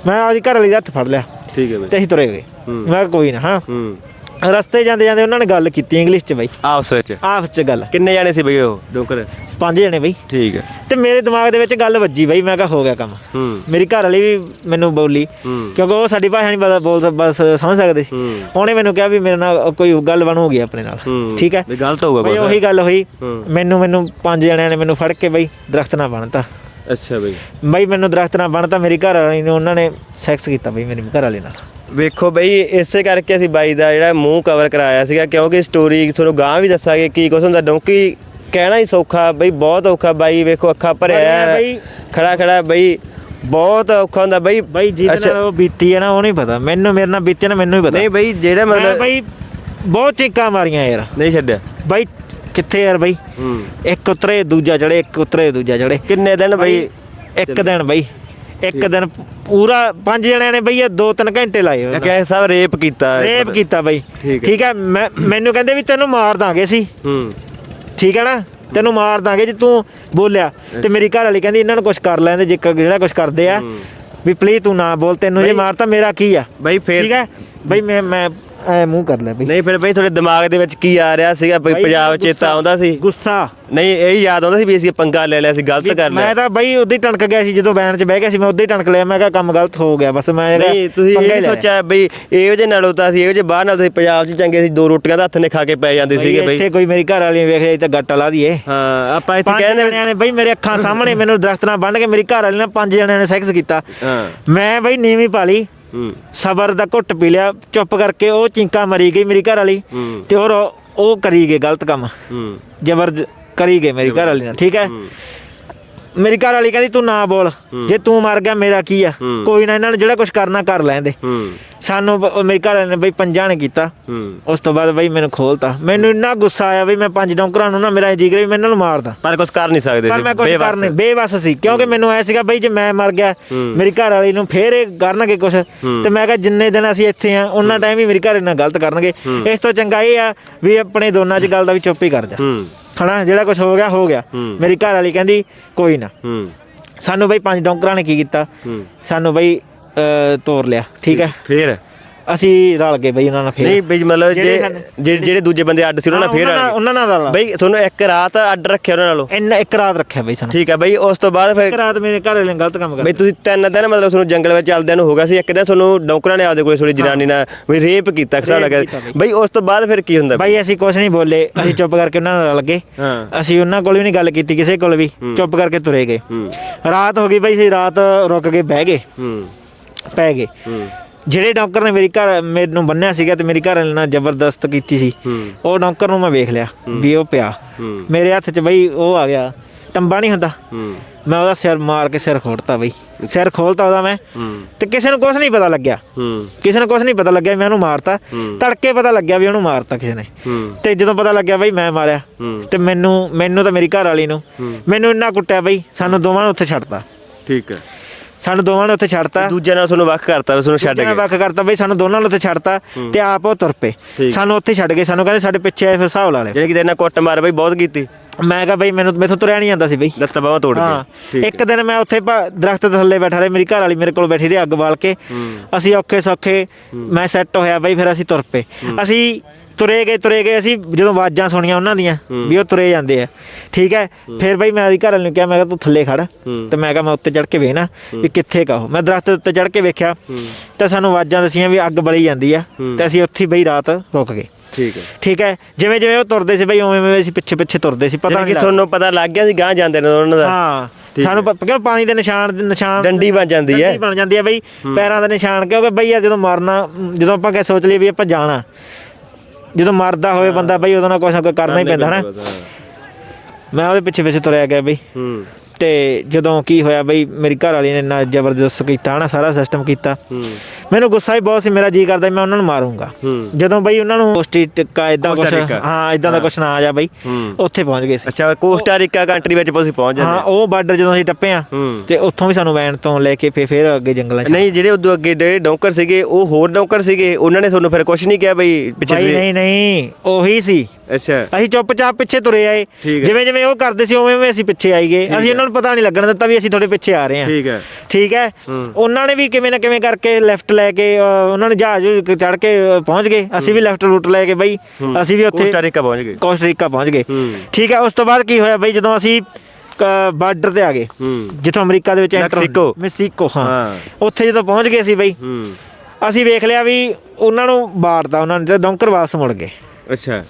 ਮੈਂ ਆਪਦੀ ਘਰ ਵਾਲੀ ਦਾ ਹੱਥ ਫੜ ਲਿਆ। ਠੀਕ ਹੈ ਬਈ। ਤੇ ਅਸੀਂ ਤੁਰੇ ਗਏ। ਮੈਂ ਕਿਹਾ ਕੋਈ ਨਾ ਹਾਂ। ਹੂੰ। ਰਸਤੇ ਜਾਂਦੇ ਜਾਂਦੇ ਉਹਨਾਂ ਨੇ ਗੱਲ ਕੀਤੀ ਇੰਗਲਿਸ਼ 'ਚ ਬਈ। ਆਪਸ ਵਿੱਚ। ਆਪਸ 'ਚ ਗੱਲ। ਕਿੰਨੇ ਜਾਣੇ ਸੀ ਬਈ ਉਹ ਡੋਕਰ? ਪੰਜ ਜਣੇ ਬਈ। ਠੀਕ ਹੈ। ਤੇ ਮੇਰੇ ਦਿਮਾਗ ਦੇ ਵਿੱਚ ਗੱਲ ਵੱਜੀ ਬਈ ਮੈਂ ਕਿਹਾ ਹੋ ਗਿਆ ਕੰਮ। ਹੂੰ। ਮੇਰੀ ਘਰ ਵਾਲੀ ਵੀ ਮੈਨੂੰ ਬੋਲੀ ਹੂੰ। ਕਿਉਂਕਿ ਉਹ ਸਾਡੀ ਭਾਸ਼ਾ ਨਹੀਂ ਪਤਾ ਬੋਲ ਬਸ ਸਮਝ ਸਕਦੇ ਸੀ। ਹੂੰ। ਉਹਨੇ ਮੈਨੂੰ ਕਿਹਾ ਵੀ ਮੇਰੇ ਨਾਲ ਕੋਈ ਗੱਲ ਬਣੂਗੀ ਆਪਣੇ ਨਾਲ। ਹੂੰ। ਠੀਕ ਹੈ? ਵੀ ਗਲਤ ਹੋਊਗਾ ਬਈ ਉਹੀ ਗੱਲ ਹੋਈ। ਹੂੰ। ਮੈਨੂੰ ਮੈਨੂੰ ਪੰਜ ਜਣਿਆਂ ਨੇ ਮੈਨੂੰ ਫੜ ਕੇ ਬਈ ਦਰਖਤ ਨਾਲ ਬੰਨਤਾ। ਅੱਛਾ ਬਈ। ਬਈ ਮੈਨੂੰ ਦਰਖਤ ਨਾਲ ਬੰਨਤਾ ਮੇਰੀ ਘਰ ਵਾਲੀ ਨੇ ਉਹਨਾਂ ਨੇ ਸੈਕਸ ਕੀਤਾ ਬਈ ਮੇਰੀ ਘਰ ਵਾਲੀ ਨਾਲ। ਵੇਖੋ ਬਈ ਇਸੇ ਕਰਕੇ ਅਸੀਂ ਬਾਈ ਦਾ ਜਿਹੜਾ ਮੂੰਹ ਕਵਰ ਕਰਾਇਆ ਸੀਗਾ ਕਿਉਂਕਿ ਸਟੋਰੀ ਤੁਹਾਨੂੰ ਗਾਂ ਵੀ ਦੱਸਾਂਗੇ ਕੀ ਕੁਛ ਹੁੰਦਾ। ਡੋਂਕੀ ਕਹਿਣਾ ਹੀ ਸੌਖਾ ਬਈ ਬਹੁਤ ਔਖਾ ਬਾਈ ਵੇਖੋ ਅੱਖਾਂ ਭਰਿਆ। ਖੜਾ ਖੜਾ ਬਈ ਬਹੁਤ ਔਖਾ ਹੁੰਦਾ ਬਈ। ਬਈ ਜਿਹਦੇ ਨਾਲ ਉਹ ਬੀਤੀ ਹੈ ਨਾ ਉਹ ਨਹੀਂ ਪਤਾ। ਮੈਨੂੰ ਮੇਰੇ ਨਾਲ ਬੀਤੀ ਹੈ ਨਾ ਮੈਨੂੰ ਹੀ ਪਤਾ। ਨਹੀਂ ਬਈ ਜਿਹੜਾ ਮਤਲਬ ਬਈ ਬਹੁਤ ਚੀਕਾਂ ਮਾਰੀਆਂ ਯਾਰ। ਨਹੀਂ ਛੱਡਿਆ। ਬਈ ਕਿੱਥੇ ਯਾਰ ਬਈ? ਇੱਕ ਉਤਰੇ ਦੂਜਾ ਚੜੇ ਇੱਕ ਉਤਰੇ ਦੂਜਾ ਚੜੇ ਕਿੰਨੇ ਦਿਨ ਬਈ? ਇੱਕ ਦਿਨ ਬਈ। ਇੱਕ ਦਿਨ ਪੂਰਾ ਪੰਜ ਜਣਿਆਂ ਨੇ ਬਈ ਇਹ ਦੋ ਤਿੰਨ ਘੰਟੇ ਲਾਏ ਉਹਨਾਂ। ਕਹੇ ਸਭ ਰੇਪ ਕੀਤਾ ਰੇਪ ਕੀਤਾ ਬਈ। ਠੀਕ ਹੈ। ਠੀਕ ਹੈ ਮੈਂ ਮੈਨੂੰ ਕਹਿੰਦੇ ਵੀ ਤੈਨੂੰ ਮਾਰ ਦਾਂਗੇ ਸੀ ਹੂੰ। ਠੀਕ ਹੈ ਨਾ? ਤੈਨੂੰ ਮਾਰ ਦਾਂਗੇ ਜੇ ਤੂੰ ਬੋਲਿਆ। ਤੇ ਮੇਰੀ ਘਰ ਵਾਲੀ ਕਹਿੰਦੀ ਇਹਨਾਂ ਨੂੰ ਕੁਝ ਕਰ ਲੈਂਦੇ ਜੇ ਕ- ਜਿਹੜਾ ਕੁਝ ਕਰਦੇ ਆ। ਵੀ ਪਲੀਜ਼ ਤੂੰ ਨਾ ਬੋਲ ਤੈਨੂੰ ਜੇ ਮਾਰਤਾ ਮੇਰਾ ਕੀ ਆ? ਬਈ ਫੇਰ ਠੀਕ ਹੈ? ਬਈ ਮੈਂ ਮੈਂ ਐ ਮੂੰਹ ਕਰ ਲੈ ਬਈ। ਨਹੀਂ ਫਿਰ ਬਈ ਤੁਹਾਡੇ ਦਿਮਾਗ ਦੇ ਵਿੱਚ ਕੀ ਆ ਰਿਹਾ ਸੀਗਾ? ਬਈ ਪੰਜਾਬ ਚੇਤਾ ਆਉਂਦਾ ਸੀ? ਗੁੱਸਾ। ਨਹੀਂ ਇਹ ਯਾਦ ਆਉਂਦਾ ਸੀ ਵੀ ਅਸੀਂ ਪੰਗਾ ਲੈ ਲਿਆ ਸੀ ਗਲਤ ਕਰ ਮੈਂ ਲਿਆ ਤਾਂ ਬਈ ਉਦੋਂ ਹੀ ਟਣਕ ਗਿਆ ਸੀ ਜਦੋਂ ਵੈਨ 'ਚ ਬਹਿ ਗਿਆ ਸੀ ਮੈਂ ਉਦੋਂ ਹੀ ਟਣਕ ਲਿਆ। ਮੈਂ ਕਿਹਾ ਕੰਮ ਗਲਤ ਹੋ ਗਿਆ ਬਸ ਮੈਂ ਇਹਦਾ ਨਹੀਂ ਤੁਸੀਂ ਪੰਗਾ ਹੀ ਇਹ ਲੈ ਲਿਆ। ਸੋਚਿਆ ਬਈ ਇਹੋ ਜਿਹੇ ਨਾਲੋਂ ਤਾਂ ਅਸੀਂ ਇਹੋ ਜਿਹੇ ਬਾਹਰ ਨਾਲ ਤੁਸੀਂ ਪੰਜਾਬ 'ਚ ਚੰਗੇ ਸੀ ਦੋ ਰੋਟੀਆਂ ਦਾ ਹੱਥ ਨੇ ਖਾ ਕੇ ਪੈ ਜਾਂਦੇ ਸੀਗੇ ਬਈ। ਇੱਥੇ ਕੋਈ ਮੇਰੀ ਘਰ ਵਾਲੀ ਵੇਖ ਰਹੀ ਤਾਂ ਗੱਟਾ ਲਾ ਦਈਏ। ਹਾਂ ਆਪਾਂ ਇੱਥੇ ਪੰਜ ਕਹਿੰਦੇ ਜਣਿਆਂ ਨੇ ਬਈ ਮੇਰੇ ਅੱਖਾਂ ਸਾਹਮਣੇ ਮੈਨੂੰ ਦਰਖਤ ਨਾਲ ਬੰਨ ਕੇ ਮੇਰੀ ਘਰ ਵਾਲੀ ਨਾਲ ਪੰਜ ਜਣਿਆਂ ਨੇ ਸੈਕਸ ਕੀਤਾ। ਹਾਂ। ਮੈਂ ਬਈ ਨੀਵੀਂ ਪਾਲੀ। ਸਬਰ ਦਾ ਘੁੱਟ ਪੀ ਲਿਆ ਚੁੱਪ ਕਰਕੇ ਉਹ ਚਿੰਕਾ ਮਰੀ ਗਈ ਮੇਰੀ ਘਰ ਵਾਲੀ ਤੇ ਹੋਰ ਉਹ- ਕਰੀ ਗਏ ਗਲਤ ਕੰਮ। ਜ਼ਬਰ ਕਰੀ ਗਏ ਮੇਰੀ ਘਰ ਵਾਲੀ ਨਾਲ ਠੀਕ ਹੈ। ਮੇਰੀ ਘਰ ਵਾਲੀ ਕਹਿੰਦੀ ਤੂੰ ਨਾ ਬੋਲ। ਜੇ ਤੂੰ ਮਰ ਗਿਆ ਮੇਰਾ ਕੀ ਆ। ਕੋਈ ਨਾ ਇਹਨਾਂ ਨੂੰ ਜਿਹੜਾ ਕੁਝ ਕਰਨਾ ਕਰ ਲੈਂਦੇ। ਸਾਨੂੰ ਮੇਰੀ ਘਰ ਵਾਲੀ ਨੇ ਬਈ ਪੰਜਾਂ ਨੇ ਕੀਤਾ। ਉਸ ਤੋਂ ਬਾਅਦ ਬਈ ਮੈਨੂੰ ਖੋਲਤਾ। ਮੈਨੂੰ ਇੰਨਾ ਗੁੱਸਾ ਆਇਆ ਬਈ ਮੈਂ ਪੰਜ ਡੌਂਕਰਾਂ ਨੂੰ ਨਾ ਮੇਰਾ ਜੀ ਕਰੇ ਵੀ ਮੈਂ ਇਹਨਾਂ ਨੂੰ ਮਾਰਦਾ। ਪਰ ਕੁਝ ਕਰ ਨਹੀਂ ਸਕਦੇ ਪਰ ਮੈਂ ਕੁਝ ਬੇਵੱਸ। ਸੀ। ਕਿਉਂਕਿ ਮੈਨੂੰ ਐ ਸੀਗਾ ਬਈ ਜੇ ਮੈਂ ਮਰ ਗਿਆ ਮੇਰੀ ਘਰ ਵਾਲੀ ਨੂੰ ਫੇਰ ਇਹ ਕਰਨਗੇ ਕੁਝ ਤੇ ਮੈਂ ਕਿਹਾ ਜਿੰਨੇ ਦਿਨ ਅਸੀਂ ਇੱਥੇ ਆ ਉਹਨਾਂ ਟਾਈਮ ਹੀ ਮੇਰੀ ਘਰ ਨਾਲ ਗਲਤ ਕਰਨਗੇ। ਇਸ ਤੋਂ ਚੰਗਾ ਇਹ ਆ ਵੀ ਆਪਣੇ ਦੋਨਾਂ 'ਚ ਗੱਲ ਦਾ ਵੀ ਚੁੱਪ ਹੀ ਕਰ ਜਾ। ਹਨਾ ਜਿਹੜਾ ਕੁਝ ਹੋ ਗਿਆ ਹੋ ਗਿਆ। ਮੇਰੀ ਘਰ ਵਾਲੀ ਕਹਿੰਦੀ ਕੋਈ ਨਾ। ਸਾਨੂੰ ਬਈ ਪੰਜ ਡੌਂਕਰਾਂ ਨੇ ਕੀ ਕੀਤਾ? ਸਾਨੂੰ ਬਈ ਤੋਰ ਲਿਆ ਠੀਕ ਹੈ? ਫੇਰ? ਅਸੀਂ ਰਲ ਗਏ ਬਈ ਉਹਨਾਂ ਨਾਲ ਫੇਰ ਨਹੀਂ ਬਈ ਮਤਲਬ ਜਿਹੜੇ ਜਿਹੜੇ ਦੂਜੇ ਬੰਦੇ ਅੱਡ ਸੀ ਉਹਨਾਂ ਨਾਲ ਫੇਰ ਆ ਨਾਲ- ਉਹਨਾਂ ਨਾਲ ਰਲ। ਬਈ ਤੁਹਾਨੂੰ ਇੱਕ ਰਾਤ ਅੱਡ ਰੱਖਿਆ ਉਹਨਾਂ ਨਾਲੋਂ? ਇੰਨਾ ਇੱਕ ਰਾਤ ਰੱਖਿਆ ਬਈ ਸਾਨੂੰ। ਠੀਕ ਹੈ ਬਈ ਉਸ ਤੋਂ ਬਾਅਦ ਇੱਕ ਫਿਰ ਰਾਤ ਮੇਰੇ ਘਰ ਵਾਲੇ ਗਲਤ ਕੰਮ ਬਈ ਕਰ ਤੁਸੀਂ ਤਿੰਨ ਦਿਨ ਮਤਲਬ ਤੁਹਾਨੂੰ ਜੰਗਲ ਵਿੱਚ ਚੱਲਦਿਆਂ ਨੂੰ ਹੋ ਗਿਆ ਸੀ ਇੱਕ ਦਿਨ ਤੁਹਾਨੂੰ ਡੌਂਕਰਾਂ ਨੇ ਆਪਦੇ ਕੋਲੇ ਥੋੜੀ ਜਨਾਨੀ ਨਾਲ ਵੀ ਰੇਪ ਕੀਤਾ ਕਿਸਾ ਲੱਗਾ? ਬਈ। ਬਈ ਉਸ ਤੋਂ ਬਾਅਦ ਫਿਰ ਕੀ ਹੁੰਦਾ ਬਾਈ ਅਸੀਂ ਕੁਝ ਨਹੀਂ ਬੋਲੇ ਅਸੀਂ ਚੁੱਪ ਕਰਕੇ ਉਹਨਾਂ ਨਾਲ ਰਲ ਗਏ। ਹਾਂ। ਅਸੀਂ ਉਹਨਾਂ ਕੋਲ ਵੀ ਨਹੀਂ ਗੱਲ ਕੀਤੀ ਕਿਸੇ ਕੋਲ ਵੀ। ਚੁੱਪ ਕਰਕੇ ਤੁਰੇ ਗਏ। ਰਾਤ ਹੋ ਗਈ ਬਾਈ ਅਸੀਂ ਰਾਤ ਰੁਕ ਕੇ ਬਹਿ ਗਏ। ਪੈ ਗਏ। ਜਿਹੜੇ ਡੌਂਕਰ ਨੇ ਮੇਰੀ ਘਰ ਮੈਨੂੰ ਬੰਨਿਆ ਸੀਗਾ ਤੇ ਮੇਰੀ ਘਰ ਵਾਲੇ ਨਾਲ ਜ਼ਬਰਦਸਤ ਕੀਤੀ ਸੀ ਉਹ ਡੌਂਕਰ ਨੂੰ ਮੈਂ ਵੇਖ ਲਿਆ ਵੀ ਉਹ ਪਿਆ। ਮੇਰੇ ਹੱਥ 'ਚ ਬਈ ਉਹ ਆ ਗਿਆ ਟੰਬਾ ਨਹੀਂ ਹੁੰਦਾ। ਮੈਂ ਉਹਦਾ ਸਿਰ ਮਾਰ ਕੇ ਸਿਰ ਖੋੜਤਾ ਬਈ। ਸਿਰ ਖੋਲਤਾ ਉਹਦਾ ਮੈਂ। ਤੇ ਕਿਸੇ ਨੂੰ ਕੁਝ ਨਹੀਂ ਪਤਾ ਲੱਗਿਆ। ਕਿਸੇ ਨੂੰ ਕੁਝ ਨਹੀਂ ਪਤਾ ਲੱਗਿਆ ਮੈਂ ਉਹਨੂੰ ਮਾਰਤਾ। ਤੜਕੇ ਪਤਾ ਲੱਗਿਆ ਵੀ ਉਹਨੂੰ ਮਾਰਤਾ ਕਿਸੇ ਨੇ। ਤੇ ਜਦੋਂ ਪਤਾ ਲੱਗਿਆ ਬਈ ਮੈਂ ਮਾਰਿਆ ਤੇ ਮੈਨੂੰ ਮੈਨੂੰ ਤਾਂ ਮੇਰੀ ਘਰ ਵਾਲੀ ਨੂੰ ਮੈਨੂੰ ਇੰਨਾ ਕੁੱਟਿਆ ਬਈ ਸਾਨੂੰ ਦੋਵਾਂ ਨੂੰ ਉੱਥੇ ਛੱਡਤਾ। ਠੀਕ ਹੈ। ਸਾਨੂੰ ਦੋਵਾਂ ਨੂੰ ਉੱਥੇ ਛੱਡਤਾ। ਦੂਜੇ ਨਾਲ ਤੁਹਾਨੂੰ ਵੱਖ ਕਰਤਾ ਤੁਹਾਨੂੰ ਛੱਡ ਦੂਜਿਆਂ ਨੇ ਕੇ ਵੱਖ ਕਰਤਾ ਬਈ ਸਾਨੂੰ ਦੋਨਾਂ ਨੂੰ ਉੱਥੇ ਛੱਡਤਾ ਤੇ ਆਪ ਉਹ ਤੁਰ ਪਏ। ਸਾਨੂੰ ਉੱਥੇ ਛੱਡ ਗਏ। ਸਾਨੂੰ ਕਹਿੰਦੇ ਸਾਡੇ ਪਿੱਛੇ ਆਏ ਫਿਰ ਹਿਸਾਬ ਲਾ ਜਿਹੜੇ ਕਿਤੇ ਇਹਨਾਂ ਕੁੱਟ ਮਾਰ ਬਈ ਬਹੁਤ ਕੀਤੀ। ਮੈਂ ਕਿਹਾ ਬਈ ਮੈਨੂੰ ਮੈਥੋਂ ਤੁਰਿਆ ਨਹੀਂ ਜਾਂਦਾ ਸੀ ਬਈ। ਲੱਤਾਂ ਬਾਹਾਂ ਤੋੜ ਕੇ। ਇੱਕ ਦਿਨ ਮੈਂ ਉੱਥੇ ਦਰਖਤ ਦੇ ਥੱਲੇ ਬੈਠਾ ਰਿਹਾ। ਮੇਰੀ ਘਰ ਵਾਲੀ ਮੇਰੇ ਕੋਲ ਬੈਠੀ ਰਹੀ ਅੱਗ ਬਾਲ ਕੇ। ਅਸੀਂ ਔਖੇ ਸੌਖੇ ਮੈਂ ਸੈੱਟ ਹੋਇਆ ਬਈ ਫਿਰ ਅਸੀਂ ਤੁਰ ਪਏ। ਅਸੀਂ ਤੁਰੇ ਗਏ ਤੁਰੇ ਗਏ ਅਸੀਂ ਜਦੋਂ ਆਵਾਜ਼ਾਂ ਸੁਣੀਆਂ ਉਹਨਾਂ ਦੀਆਂ ਵੀ ਉਹ ਤੁਰੇ ਜਾਂਦੇ ਆ। ਠੀਕ ਹੈ? ਫਿਰ ਬਈ ਮੈਂ ਆਦੀ ਘਰ ਵਾਲੀ ਨੂੰ ਕਿਹਾ ਮੈਂ ਕਿਹਾ ਤੂੰ ਥੱਲੇ ਖੜ। ਤੇ ਮੈਂ ਕਿਹਾ ਮੈਂ ਉੱਤੇ ਚੜ ਕੇ ਵੇਖਣਾ ਵੀ ਕਿੱਥੇ ਕਹੋ ਮੈਂ ਦਰਖਤ ਉੱਤੇ ਚੜ ਕੇ ਵੇਖਿਆ। ਤਾਂ ਸਾਨੂੰ ਆਵਾਜ਼ਾਂ ਦਸੀਆਂ ਵੀ ਅੱਗ ਬਲੀ ਜਾਂਦੀ ਆ। ਤੇ ਅਸੀਂ ਉੱਥੇ ਬਈ ਰਾਤ ਰੁਕ ਗਏ। ਠੀਕ ਹੈ। ਠੀਕ ਹੈ? ਜਿਵੇਂ ਜਿਵੇਂ ਉਹ ਤੁਰਦੇ ਸੀ ਬਈ ਉਵੇਂ ਉਵੇਂ ਅਸੀਂ ਪਿੱਛੇ ਪਿੱਛੇ ਤੁਰਦੇ ਸੀ। ਪਤਾ ਨਹੀਂ ਕਿ ਤੁਹਾਨੂੰ ਪਤਾ ਲੱਗ ਗਿਆ ਸੀ ਗਾਂ ਜਾਂਦੇ ਨੇ ਉਹਨਾਂ ਦਾ। ਹਾਂ। ਸਾਨੂੰ ਕਿਉਂ ਪਾਣੀ ਦੇ ਨਿਸ਼ਾਨ ਨਿਸ਼ਾਨ ਡੰਡੀ ਬਣ ਜਾਂਦੀ ਹੈ। ਡੰਡੀ ਬਣ ਜਾਂਦੀ ਹੈ ਬਈ ਪੈਰਾਂ ਦੇ ਨਿਸ਼ਾਨ। ਕਿਉਂਕਿ ਬਈ ਆ ਜਦੋਂ ਮਰਨਾ ਜਦੋਂ ਆਪਾਂ ਕਹੇ ਸੋਚ ਲਈਏ ਵੀ ਆਪਾਂ ਜਾਣਾ। ਜਦੋਂ ਮਰਦਾ ਹੋਵੇ ਬੰਦਾ ਬਈ ਉਹਦਾ ਨਾਲ ਕੁਛ ਨਾ ਕੁਛ ਕਰਨਾ ਹੀ ਪੈਂਦਾ ਨਾ ਮੈਂ ਉਹਦੇ ਪਿੱਛੇ ਪਿੱਛੇ ਤੁਰਿਆ ਗਿਆ ਬਈ। ਹੂੰ। ਤੇ ਜਦੋਂ ਕੀ ਹੋਇਆ ਬਈ ਮੇਰੀ ਘਰ ਵਾਲੀ ਨੇ ਨਾ ਜ਼ਬਰਦਸਤ ਕੀਤਾ ਨਾ ਸਾਰਾ ਸਿਸਟਮ ਕੀਤਾ। ਹੂੰ। ਮੈਨੂੰ ਗੁੱਸਾ ਹੀ ਬਹੁਤ ਸੀ ਮੇਰਾ ਜੀ ਕਰਦਾ ਮੈਂ ਉਹਨਾਂ ਨੂੰ ਮਾਰੂੰਗਾ। ਹੂੰ। ਜਦੋਂ ਬਈ ਉਹਨਾਂ ਨੂੰ ਪੋਸਟੀ ਟਿੱਕਾ ਇਦਾਂ ਕੁਛ ਕੋਸਟਾ। ਹਾਂ ਇਦਾਂ ਦਾ ਕੁਛ ਨਾ ਆ ਜਾ ਬਈ। ਹੂੰ। ਉੱਥੇ ਪਹੁੰਚ ਗਏ ਸੀ। ਅੱਛਾ ਕੋਸਟਾ ਰੀਕਾ ਕੰਟਰੀ ਵਿੱਚ ਤੁਸੀਂ ਪਹੁੰਚ ਹਾਂ ਜਾਂਦੇ ਉਹ ਬਾਰਡਰ ਜਦੋਂ ਅਸੀਂ ਟੱਪੇ ਆ ਹੂੰ। ਤੇ ਉੱਥੋਂ ਵੀ ਸਾਨੂੰ ਵੈਨ ਤੋਂ ਲੈ ਕੇ ਫੇਰ ਫੇਰ ਅੱਗੇ ਜੰਗਲਾਂ 'ਚ ਨਹੀਂ ਜਿਹੜੇ ਉਦੋਂ ਅੱਗੇ ਜਿਹੜੇ ਡੌਂਕਰ ਸੀਗੇ ਉਹ ਹੋਰ ਡੌਂਕਰ ਸੀਗੇ ਉਹਨਾਂ ਨੇ ਤੁਹਾਨੂੰ ਫਿਰ ਕੁਝ ਨਹੀਂ ਕਿਹਾ ਬਈ ਪਿੱਛੇ ਨਹੀਂ ਨਹੀਂ ਉਹੀ ਸੀ। ਅੱਛਾ। ਅਸੀਂ ਚੁੱਪਚਾਪ ਪਿੱਛੇ ਤੁਰੇ ਆਏ। ਠੀਕ ਹੈ। ਜਿਵੇਂ ਜਿਵੇਂ ਉਹ ਕਰਦੇ ਸੀ ਉਵੇਂ ਉਵੇਂ ਅਸੀਂ ਪਿੱਛੇ ਆਈ ਗਏ। ਅਸੀਂ ਉਹਨਾਂ ਨੂੰ ਪਤਾ ਨਹੀਂ ਲੱਗਣ ਦਿੱਤਾ ਵੀ ਅਸੀਂ ਤੁਹਾਡੇ ਪਿੱਛੇ ਆ ਰਹੇ ਹਾਂ। ਠੀਕ ਹੈ। ਠੀਕ ਹੈ। ਉਹਨਾਂ ਨੇ ਵੀ ਕਿਵੇਂ ਨਾ ਕਿਵੇਂ ਕਰਕੇ ਲੈਫਟ ਲੈ ਕੇ ਅ, ਉਹਨਾਂ ਨੇ ਜਹਾਜ਼ ਚੜ ਕੇ ਅ, ਪਹੁੰਚ ਗਏ। ਅਸੀਂ ਵੀ ਲੈਫਟ ਰੂਟ ਲੈ ਕੇ ਬਈ ਅਸੀਂ ਵੀ ਉੱਥੇ ਕੋਸਟਾ ਰੀਕਾ ਪਹੁੰਚ ਗਏ। ਕੋਸਟਾਰੀਕਾ ਪਹੁੰਚ ਗਏ। ਠੀਕ ਹੈ। ਉਸ ਤੋਂ ਬਾਅਦ ਕੀ ਹੋਇਆ ਬਈ ਜਦੋਂ ਅਸੀਂ ਬਾਰਡਰ ਤੇ ਆ ਗਏ। ਜਿੱਥੋਂ ਅਮਰੀਕਾ ਦੇ ਵਿੱਚ enter ਮੈਕਸੀਕੋ। ਮੈਕਸੀਕੋ ਹਾਂ। ਹਾਂ। ਉੱਥੇ ਜਦੋਂ ਪਹੁੰਚ ਗਏ ਸੀ ਬਈ ਹੂੰ। ਅਸੀਂ ਵੇਖ ਲਿਆ ਵੀ ਉਹਨਾਂ ਨੂੰ ਬਾੜਦਾ ਉਹਨਾਂ ਨੇ ਤੇ ਡੌਂਕਰ ਵਾਪਸ ਮੁੜ ਗਏ। ਅੱਛਾ।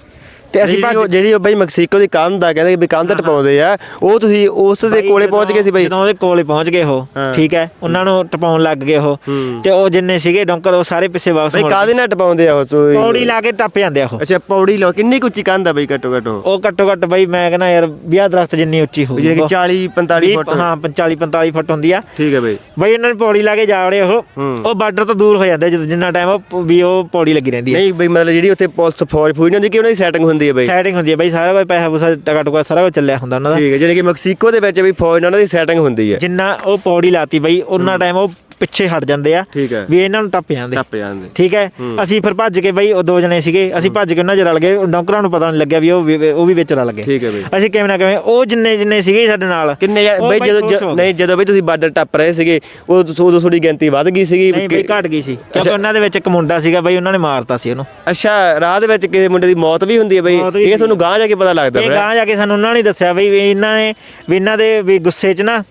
ਤੇ ਅਸੀਂ ਭੱਜ ਜਿਹੜੀ ਉਹ ਬਈ ਮੈਕਸੀਕੋ ਦੀ ਕੰਧ ਆ ਕਹਿੰਦੇ ਵੀ ਕੰਧ ਟਪਾਉਂਦੇ ਆ ਉਹ ਤੁਸੀਂ ਉਸ ਦੇ ਕੋਲੇ ਪਹੁੰਚ ਗਏ ਸੀ ਬਈ? ਜਦੋਂ ਉਹਦੇ ਕੋਲੇ ਪਹੁੰਚ ਗਏ ਉਹ। ਠੀਕ ਹੈ ਉਹਨਾਂ ਨੂੰ ਟਪਾਉਣ ਲੱਗ ਗਏ ਉਹ। ਤੇ ਉਹ ਜਿੰਨੇ ਸੀਗੇ ਡੌਂਕਰ ਉਹ ਸਾਰੇ ਪਿੱਛੇ ਵਾਪਸ ਬਈ ਮੁੜ ਕਾਦੇ ਨਾਲ ਟਪਾਉਂਦੇ ਆ ਉਹ ਪੌੜੀ ਲਾ ਕੇ ਟੱਪ ਜਾਂਦੇ ਆ ਉਹ। ਅੱਛਾ ਪੌੜੀ ਲਓ ਕਿੰਨੀ ਉੱਚੀ ਕੰਧ ਆ ਬਈ ਘੱਟੋ ਘੱਟ ਉਹ? ਘੱਟੋ ਘੱਟ ਬਈ ਮੈਂ ਕਹਿੰਦਾ ਯਾਰ 20 ਦਰਖਤ ਜਿੰਨੀ ਉੱਚੀ ਹੋਊਗੀ ਜਿਹੜੀ ਕਿ 40 45 ਫੁੱਟ। ਹਾਂ 45 45 ਫੁੱਟ ਹੁੰਦੀ ਆ। ਠੀਕ ਹੈ ਬਈ। ਬਈ ਉਹਨਾਂ ਨੇ ਪੌੜੀ ਲਾ ਕੇ ਜਾ ਵੜੇ ਉਹ। ਉਹ ਬਾਰਡਰ ਤੋਂ ਦੂਰ ਹੋ ਜਾਂਦੇ ਜਦੋਂ ਜਿੰਨਾ ਟਾਈਮ ਉਹ ਵੀ ਉਹ ਪੌੜੀ ਲੱਗੀ ਰਹਿੰਦੀ ਹੈ ਨਹੀਂ ਬਈ ਮਤਲਬ ਜਿਹੜੀ ਉੱਥੇ ਪੁਲਿਸ ਫੌਜ ਫੂਜ ਨਹੀਂ ਹੁੰਦੀ ਕਿ ਉਹਨਾਂ ਦੀ ਸੈਟਿੰਗ ਹੁੰਦੀ ਹੈ ਬਈ? ਸੈਟਿੰਗ ਹੁੰਦੀ ਹੈ ਬਈ ਸਾਰਾ ਕੋਈ ਪੈਸਾ ਪੂਸਾ ਟਕਾ ਟੁਕਾ ਸਾਰਾ ਕੁਝ ਚੱਲਿਆ ਹੁੰਦਾ ਉਹਨਾਂ ਦਾ। ਠੀਕ ਹੈ ਜਿਹੜੀ ਕਿ ਮੈਕਸੀਕੋ ਦੇ ਵਿੱਚ ਵੀ ਫੌਜ ਨਾਲ ਉਹਨਾਂ ਦੀ ਸੈਟਿੰਗ ਹੁੰਦੀ ਹੈ। ਜਿੰਨਾ ਉਹ ਪੌੜੀ ਲਾਤੀ ਬਈ ਉਹਨਾਂ ਟਾਈਮ ਉਹ ਪਿੱਛੇ ਹਟ ਜਾਂਦੇ ਆ ਠੀਕ ਹੈ। ਵੀ ਇਹਨਾਂ ਨੂੰ ਟੱਪ ਜਾਂਦੇ। ਟੱਪ ਜਾਂਦੇ। ਠੀਕ ਹੈ ਅਸੀਂ ਫਿਰ ਭੱਜ ਕੇ ਬਈ ਉਹ ਦੋ ਜਣੇ ਸੀਗੇ ਅਸੀਂ ਭੱਜ ਕੇ ਉਹਨਾਂ 'ਚ ਰਲ ਗਏ ਉਹ ਡੌਂਕਰਾਂ ਨੂੰ ਪਤਾ ਨਹੀਂ ਲੱਗਿਆ ਵੀ ਉਹ ਉਹ ਵੀ ਵਿੱਚ ਰਲ ਗਏ। ਠੀਕ ਹੈ ਬਈ। ਅਸੀਂ ਕਿਵੇਂ ਨਾ ਕਿਵੇਂ ਉਹ ਜਿੰਨੇ ਜਿੰਨੇ ਸੀਗੇ ਸਾਡੇ ਨਾਲ ਕਿੰਨੇ ਉਹ ਬਈ ਜਦੋਂ। ਨਹੀਂ ਜਦੋਂ ਬਈ ਤੁਸੀਂ ਬਾਰਡਰ ਟੱਪ ਰਹੇ ਸੀਗੇ ਉਦੋਂ ਉਦੋਂ ਤੁਹਾਡੀ ਗਿਣਤੀ ਵੱਧ ਗਈ ਸੀਗੀ ਨਹੀਂ ਬਈ ਘਟ ਗਈ ਸੀ ਕਿਉਂਕਿ। ਉਹਨਾਂ ਦੇ ਵਿੱਚ ਇੱਕ ਮੁੰਡਾ ਸੀਗਾ ਬਈ ਉਹਨਾਂ ਨੇ ਮਾਰਤਾ ਸੀ ਉਹਨੂੰ। ਅੱਛਾ ਰਾਹ ਦੇ ਵਿੱਚ ਕਿਸੇ ਮੁੰਡੇ ਦੀ ਮੌਤ ਵੀ ਹੁੰਦੀ ਹੈ ਬਈ ਇਹ ਤੁਹਾਨੂੰ ਗਾਂਹ ਜਾ ਕੇ ਪਤਾ ਲੱਗਦਾ ਇਹ ਗਾਂ ਜਾ ਕੇ ਸਾਨੂੰ ਉਹਨਾਂ ਨੇ ਦੱਸਿਆ ਬਈ ਇਹਨਾਂ ਨੇ ਵੀ ਇਹਨਾਂ ਦੇ ਵੀ ਗੁੱਸੇ 'ਚ ਨਾ।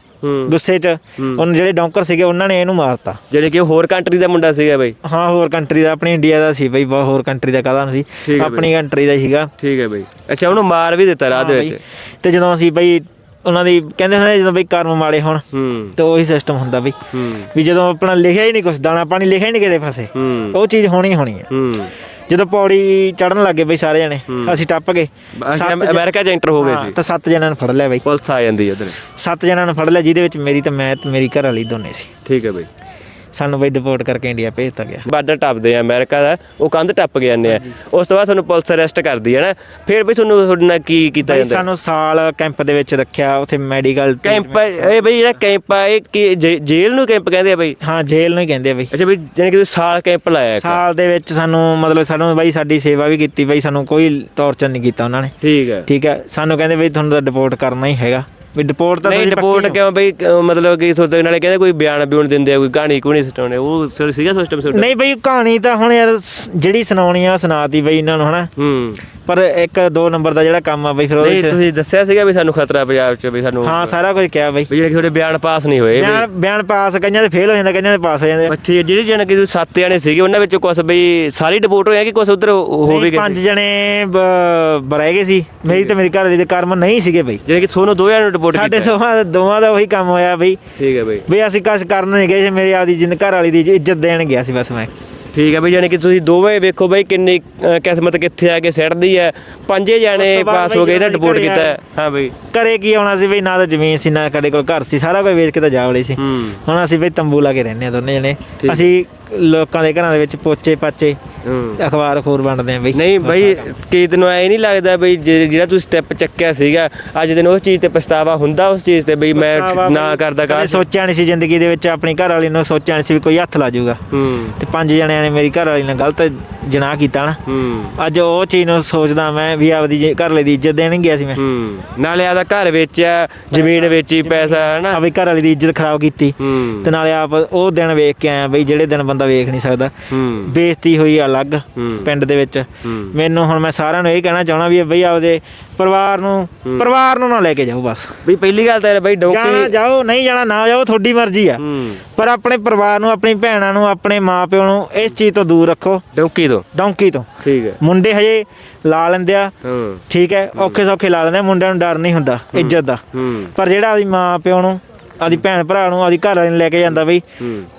ਗੁੱਸੇ 'ਚ ਉਹਨਾਂ ਜਿਹੜੇ ਡੌਂਕਰ ਸੀਗੇ ਉਹਨਾਂ ਨੇ ਇਹਨੂੰ ਮਾਰਤਾ। ਜਿਹੜੇ ਕਿ ਹੋਰ ਕੰਟਰੀ ਦਾ ਮੁੰਡਾ ਸੀਗਾ ਬਈ। ਹਾਂ ਹੋਰ ਕੰਟਰੀ ਦਾ ਆਪਣੀ ਇੰਡੀਆ ਦਾ ਸੀ ਬਈ ਬਹੁਤ ਹੋਰ ਕੰਟਰੀ ਦਾ ਕਾਹਦਾ ਨਹੀਂ ਸੀ ਆਪਣੀ ਕੰਟਰੀ ਦਾ ਸੀਗਾ। ਠੀਕ ਹੈ ਬਈ। ਅੱਛਾ ਉਹਨੂੰ ਮਾਰ ਵੀ ਦਿੱਤਾ ਰਾਹ ਦੇ ਵਿੱਚ। ਤੇ ਜਦੋਂ ਅਸੀਂ ਬਈ ਉਹਨਾਂ ਦੀ ਕਹਿੰਦੇ ਹੁੰਦੇ ਜਦੋਂ ਬਈ ਕਰਮ ਮਾੜੇ ਹੋਣ ਤੇ ਉਹੀ ਸਿਸਟਮ ਹੁੰਦਾ ਬਈ। ਵੀ ਜਦੋਂ ਆਪਣਾ ਲਿਖਿਆ ਹੀ ਨਹੀਂ ਕੁਝ ਦਾਣਾ ਪਾਣੀ ਲਿਖਿਆ ਹੀ ਨਹੀਂ ਕਿਤੇ ਫਸੇ ਉਹ ਚੀਜ਼ ਹੋਣੀ ਹੋਣੀ ਹੂੰ। ਜਦੋਂ ਪੌੜੀ ਚੜਨ ਲੱਗੇ ਬਈ ਸਾਰੇ ਜਣੇ ਅਸੀਂ ਟੱਪ ਗਏ। ਅਮਰੀਕਾ ਚ ਐਂਟਰ ਹੋ ਗਏ ਸੀ। ਤਾਂ ਸੱਤ ਜਣਿਆਂ ਨੂੰ ਫੜ ਲਿਆ ਬਈ। ਪੁਲਿਸ ਆ ਜਾਂਦੀ ਹੈ ਉਧਰ। ਸੱਤ ਜਣਿਆਂ ਨੂੰ ਫੜ ਲਿਆ ਜਿਹਦੇ ਵਿੱਚ ਮੇਰੀ ਤੇ ਮੈਂ ਤੇ ਮੇਰੀ ਘਰ ਵਾਲੀ ਦੋਨੇ ਸੀ। ਠੀਕ ਹੈ ਬਈ। ਸਾਨੂੰ ਬਈ ਡਿਪੋਰਟ ਕਰਕੇ ਇੰਡੀਆ ਭੇਜਤਾ ਗਿਆ। ਬਾਰਡਰ ਟੱਪਦੇ ਆ ਅਮਰੀਕਾ ਦਾ ਉਹ ਕੰਧ ਟੱਪ ਕੇ ਜਾਂਦੇ ਆ। ਉਸ ਤੋਂ ਬਾਅਦ ਤੁਹਾਨੂੰ ਪੁਲਿਸ ਅਰੈਸਟ ਕਰਦੀ ਹੈ ਨਾ। ਫਿਰ ਬਈ ਤੁਹਾਨੂੰ ਤੁਹਾਡੇ ਨਾਲ ਕੀ ਕੀਤਾ ਬਈ ਜਾਂਦਾ? ਸਾਨੂੰ ਸਾਲ ਕੈਂਪ ਦੇ ਵਿੱਚ ਰੱਖਿਆ ਉੱਥੇ ਮੈਡੀਕਲ ਕੈਂਪ ਇਹ ਬਈ ਜਿਹੜਾ ਕੈਂਪ ਆ ਇਹ ਕੀ ਜੇ- ਜੇਲ੍ਹ ਨੂੰ ਕੈਂਪ ਕਹਿੰਦੇ ਆ ਬਈ? ਹਾਂ ਜੇਲ੍ਹ ਨੂੰ ਹੀ ਕਹਿੰਦੇ ਆ ਬਈ। ਅੱਛਾ ਬਈ ਜਾਨੀ ਕਿ ਤੁਸੀਂ ਸਾਲ ਕੈਂਪ ਲਾਇਆ ਇੱਕ। ਸਾਲ ਦੇ ਵਿੱਚ ਸਾਨੂੰ ਮਤਲਬ ਸਾਨੂੰ ਬਈ ਸਾਡੀ ਸੇਵਾ ਵੀ ਕੀਤੀ ਬਈ ਸਾਨੂੰ ਕੋਈ ਟੌਰਚਰ ਨਹੀਂ ਕੀਤਾ ਉਹਨਾਂ ਨੇ। ਠੀਕ ਹੈ ਠੀਕ ਹੈ ਸਾਨੂੰ ਕਹਿੰਦੇ ਬਈ ਤੁਹਾਨੂੰ ਤਾਂ ਡਿਪੋਰਟ ਕਰਨਾ ਹੀ ਹੈਗਾ। ਵੀ ਡਿਪੋਰਟ ਤਾਂ ਨਹੀਂ ਰਿਪੋਰਟ ਪੱਕੀ ਕਿਉਂ ਬਈ ਕ- ਮਤਲਬ ਕਿ ਤੁਹਾਡੇ ਨਾਲੇ ਕਹਿੰਦੇ ਕੋਈ ਬਿਆਨ ਬਿਉਣ ਦਿੰਦੇ ਆ ਕੋਈ ਕਹਾਣੀ ਕੁਣੀ ਸਟਾਉਣੇ ਉਹ ਸ- ਸੀਗਾ ਸਿਸਟਮ ਹੋ- ਨਹੀਂ ਬਈ ਕਹਾਣੀ ਤਾਂ ਹੁਣ ਯਾਰ ਸ- ਜਿਹੜੀ ਸੁਣਾਉਣੀ ਆ ਸੁਣਾਤੀ ਬਈ ਇਹਨਾਂ ਨੂੰ ਹਨਾ? ਹੂੰ। ਪਰ ਇੱਕ ਦੋ ਨੰਬਰ ਦਾ ਜਿਹੜਾ ਕੰਮ ਆ ਬਈ ਫਿਰ ਉਹਦੇ ਨਹੀਂ ਚ ਤੁਸੀਂ ਦੱਸਿਆ ਸੀਗਾ ਵੀ ਸਾਨੂੰ ਖਤਰਾ ਪੰਜਾਬ 'ਚ ਵੀ ਸਾਨੂੰ ਹਾਂ ਸਾਰਾ ਕੁਝ ਕਿਹਾ ਬਈ। ਵੀ ਜਿਹੜੇ ਤੁਹਾਡੇ ਬਿਆਨ ਪਾਸ ਨਹੀਂ ਹੋਏ ਬਈ ਬਿਆਨ ਬਿਆਨ ਪਾਸ ਕਈਆਂ ਦੇ ਫੇਲ ਹੋ ਜਾਂਦਾ ਕਈਆਂ ਦੇ ਪਾਸ ਹੋ ਜਾਂਦੇ ਅੱਛਾ ਜਿਹੜੀ ਜਣ ਕਿ ਤੁਸੀਂ ਸੱਤ ਜਣੇ ਸੀਗੇ ਉਹਨਾਂ ਵਿੱਚੋਂ ਕੁਝ ਬਈ ਸਾਰੀ ਡਿਪੋਰਟ ਹੋਇਆ ਕਿ ਕੁਝ ਉਧਰ ਹੋ ਵੀ ਨਹੀਂ, ਗਏ? ਪੰਜ ਜਣੇ ਬ- ਰਹਿ ਗਏ ਸੀ। ਮੇਰੀ ਤੇ ਮੇਰੀ ਘਰ ਵਾਲੀ ਦੇ ਕਰਮ ਨਹੀਂ ਸੀਗੇ ਬਈ। ਜਿਹੜੇ ਕਿ ਤੁਹਾਨੂੰ ਦੋ ਜਣਿਆਂ ਨੂੰ ਡਿਪੋਰਟ ਸਾਡੇ ਕੀਤਾ। ਦੋਵਾਂ ਦੋਵਾਂ ਦਾ ਉਹੀ ਕੰਮ ਹੋਇਆ ਬਈ। ਠੀਕ ਹੈ ਬਈ। ਵੀ ਅਸੀਂ ਕੁਛ ਕਰਨ ਨਹੀਂ ਗਏ ਸੀ ਮੇਰੀ ਆਪਦੀ ਜਿੰਦ ਘਰ ਵਾਲੀ ਦੀ ਇੱਜ਼ਤ ਦੇਣ ਗਿਆ ਸੀ ਬਸ ਮੈਂ। ਠੀਕ ਹੈ ਬਈ ਜਾਨੀ ਕਿ ਤੁਸੀਂ ਦੋਵੇਂ ਵੇਖੋ ਬਈ ਕਿੰਨੀ ਕਿਸਮਤ ਕਿੱਥੇ ਆ ਕੇ ਸਿੱਟਦੀ ਹੈ। ਪੰਜੇ ਜਾਣੇ ਪਾਸ ਬਈ ਹੋ ਗਏ ਨਾ ਘਰੇ ਕੀਤਾ। ਹੈ। ਬਈ। ਘਰੇ ਕੀ ਆਉਣਾ ਸੀ ਬਈ ਨਾ ਤਾਂ ਜ਼ਮੀਨ ਸੀ ਨਾ ਸਾਡੇ ਕੋਲ ਘਰ ਸੀ ਸਾਰਾ ਕੁਝ ਵੇਚ ਕੇ ਤਾਂ ਜਾ ਵੜੇ ਸੀ। ਹੁਣ ਅਸੀਂ ਬਈ ਤੰਬੂ ਲਾ ਕੇ ਰਹਿੰਦੇ ਆ ਦੋਨੇ ਜਣੇ। ਅਸੀਂ ਲੋਕਾਂ ਦੇ ਘਰਾਂ ਦੇ ਵਿੱਚ ਪੋਚੇ ਪਾਚੇ ਅਖਬਾਰ ਖੋਰ ਵੰਡਦੇ ਆ ਬਈ। ਨਹੀਂ ਬਈ ਕੀ ਤੈਨੂੰ ਐ ਨਹੀਂ ਲੱਗਦਾ ਬਈ ਜਿਹੜਾ ਤੂੰ ਸਟੈਪ ਚੱਕਿਆ ਸੀਗਾ ਅੱਜ ਦਿਨ ਉਸ ਚੀਜ਼ ਤੇ ਪਛਤਾਵਾ ਹੁੰਦਾ ਉਸ ਚੀਜ਼ ਤੇ ਬਈ ਮੈਂ ਨਾ ਕਰਦਾ ਕਰ ਸੋਚਿਆ ਨਹੀਂ ਸੀ ਜ਼ਿੰਦਗੀ ਦੇ ਵਿੱਚ ਆਪਣੀ ਘਰ ਵਾਲੀ ਨੂੰ ਸੋਚਿਆ ਨਹੀਂ ਸੀ ਵੀ ਕੋਈ ਹੱਥ ਲਾ ਜਾਊਗਾ। ਤੇ ਪੰਜ ਜਣਿਆਂ ਨੇ ਮੇਰੀ ਘਰ ਵਾਲੀ ਨਾਲ ਗਲਤ ਜਨਾਹ ਕੀਤਾ ਨਾ। ਅੱਜ ਉਹ ਚੀਜ਼ ਨੂੰ ਸੋਚਦਾ ਮੈਂ ਵੀ ਆਪਦੀ ਘਰ ਵਾਲੀ ਦੀ ਇੱਜ਼ਤ ਦੇਣ ਗਿਆ ਸੀ ਮੈਂ। ਨਾਲੇ ਆਦਾ ਘਰ ਵੇਚਿਆ ਜ਼ਮੀਨ ਵੇਚੀ ਪੈਸਾ ਹਨਾ ਆਪਣੀ ਘਰ ਵਾਲੀ ਦੀ ਇੱਜ਼ਤ ਖਰਾਬ ਕੀਤੀ। ਤੇ ਨਾਲੇ ਆਪ ਉਹ ਦਿਨ ਵੇਖ ਕੇ ਆਇਆ ਬਈ ਜਿਹੜੇ ਦਿਨ ਬੰਦਾ ਵੇਖ ਨਹੀਂ ਸਕਦਾ। ਬੇਇੱਜ਼ਤੀ ਹੋਈ ਅਲੱਗ। ਪਿੰਡ ਦੇ ਵਿੱਚ। ਮੈਨੂੰ ਹੁਣ ਮੈਂ ਸਾਰਿਆਂ ਨੂੰ ਇਹ ਕਹਿਣਾ ਚਾਹਣਾ ਵੀ ਬਈ ਆਪਦੇ ਪਰਿਵਾਰ ਨੂੰ ਪਰਿਵਾਰ ਨੂੰ ਨਾ ਲੈ ਕੇ ਜਾਓ ਬਸ। ਬਈ ਪਹਿਲੀ ਗੱਲ ਤਾਂ ਬਈ ਜਾਣਾ ਡੌਂਕੀ ਜਾਓ ਨਹੀਂ ਜਾਣਾ ਨਾ ਜਾਓ ਤੁਹਾਡੀ ਮਰਜ਼ੀ ਆ। ਪਰ ਆਪਣੇ ਪਰਿਵਾਰ ਨੂੰ ਆਪਣੀ ਭੈਣਾਂ ਨੂੰ ਆਪਣੇ ਮਾਪਿਓ ਨੂੰ ਇਸ ਚੀਜ਼ ਤੋਂ ਦੂਰ ਰੱਖੋ। ਡੌਂਕੀ ਤੋਂ? ਡੌਂਕੀ ਤੋਂ। ਠੀਕ ਹੈ। ਮੁੰਡੇ ਹਜੇ ਲਾ ਲੈਂਦੇ ਆ। ਠੀਕ ਹੈ ਔਖੇ ਸੌਖੇ ਲਾ ਲੈਂਦੇ ਆ ਮੁੰਡਿਆਂ ਨੂੰ ਡਰ ਨਹੀਂ ਹੁੰਦਾ ਇੱਜ਼ਤ ਦਾ। ਪਰ ਜਿਹੜਾ ਆਪਦੀ ਮਾਂ ਪਿਓ ਨੂੰ ਆਪਦੀ ਭੈਣ ਭਰਾ ਨੂੰ ਆਪਦੀ ਘਰ ਵਾਲੀ ਨੂੰ ਲੈ ਕੇ ਜਾਂਦਾ ਬਈ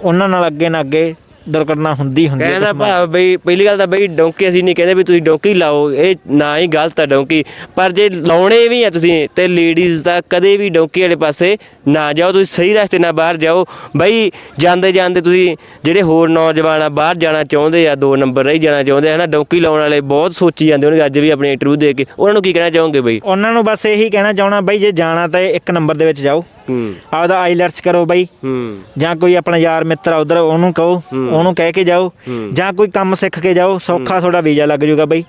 ਉਹਨਾਂ ਨਾਲ ਅੱਗੇ ਨਾ ਅੱਗੇ ਦੁਰਘਟਨਾ ਹੁੰਦੀ ਹੁੰਦੀ ਹੈ ਕਹਿੰਦਾ ਭਾ ਬਈ ਪਹਿਲੀ ਗੱਲ ਤਾਂ ਬਈ ਡੌਂਕੀ ਅਸੀਂ ਨਹੀਂ ਕਹਿੰਦੇ ਵੀ ਤੁਸੀਂ ਡੌਂਕੀ ਲਾਓ ਇਹ ਨਾ ਹੀ ਗਲਤ ਹੈ ਡੌਂਕੀ। ਪਰ ਜੇ ਲਾਉਣੇ ਵੀ ਆ ਤੁਸੀਂ ਤੇ ਲੇਡੀਜ਼ ਦਾ ਕਦੇ ਵੀ ਡੌਂਕੀ ਵਾਲੇ ਪਾਸੇ ਨਾ ਜਾਓ ਤੁਸੀਂ ਸਹੀ ਰਸਤੇ ਨਾਲ ਬਾਹਰ ਜਾਓ। ਬਈ ਜਾਂਦੇ ਜਾਂਦੇ ਤੁਸੀਂ ਜਿਹੜੇ ਹੋਰ ਨੌਜਵਾਨ ਆ ਬਾਹਰ ਜਾਣਾ ਚਾਹੁੰਦੇ ਆ ਦੋ ਨੰਬਰ ਰਹੀ ਜਾਣਾ ਚਾਹੁੰਦੇ ਆ ਨਾ ਡੌਂਕੀ ਲਾਉਣ ਵਾਲੇ ਬਹੁਤ ਸੋਚੀ ਜਾਂਦੇ ਹੋਣਗੇ ਅੱਜ ਵੀ ਆਪਣੀ ਇੰਟਰਵਿਊ ਦੇ ਕੇ। ਉਹਨਾਂ ਨੂੰ ਕੀ ਕਹਿਣਾ ਚਾਹੋਗੇ ਬਈ? ਉਹਨਾਂ ਨੂੰ ਬਸ ਇਹੀ ਕਹਿਣਾ ਚਾਹਣਾ ਬਈ ਜੇ ਜਾਣਾ ਤਾਂ ਇੱਕ ਨੰਬਰ ਦੇ ਵਿੱਚ ਜਾਓ। ਹੂੰ। ਆਪਦਾ ਆਈਲੈਟਸ ਕਰੋ ਬਈ। ਹੂੰ। ਜਾਂ ਕੋਈ ਆਪਣਾ ਯਾਰ ਮਿੱਤਰ ਆ ਉਧਰ ਉਹਨੂੰ ਕਹੋ ਉਹਨੂੰ ਕਹਿ ਕੇ ਜਾਓ ਜਾਂ ਕੋਈ ਕੰਮ ਸਿੱਖ ਕੇ ਜਾਓ ਸੌਖਾ ਤੁਹਾਡਾ ਵੀਜ਼ਾ ਲੱਗ ਜਾਊਗਾ ਬਾਈ।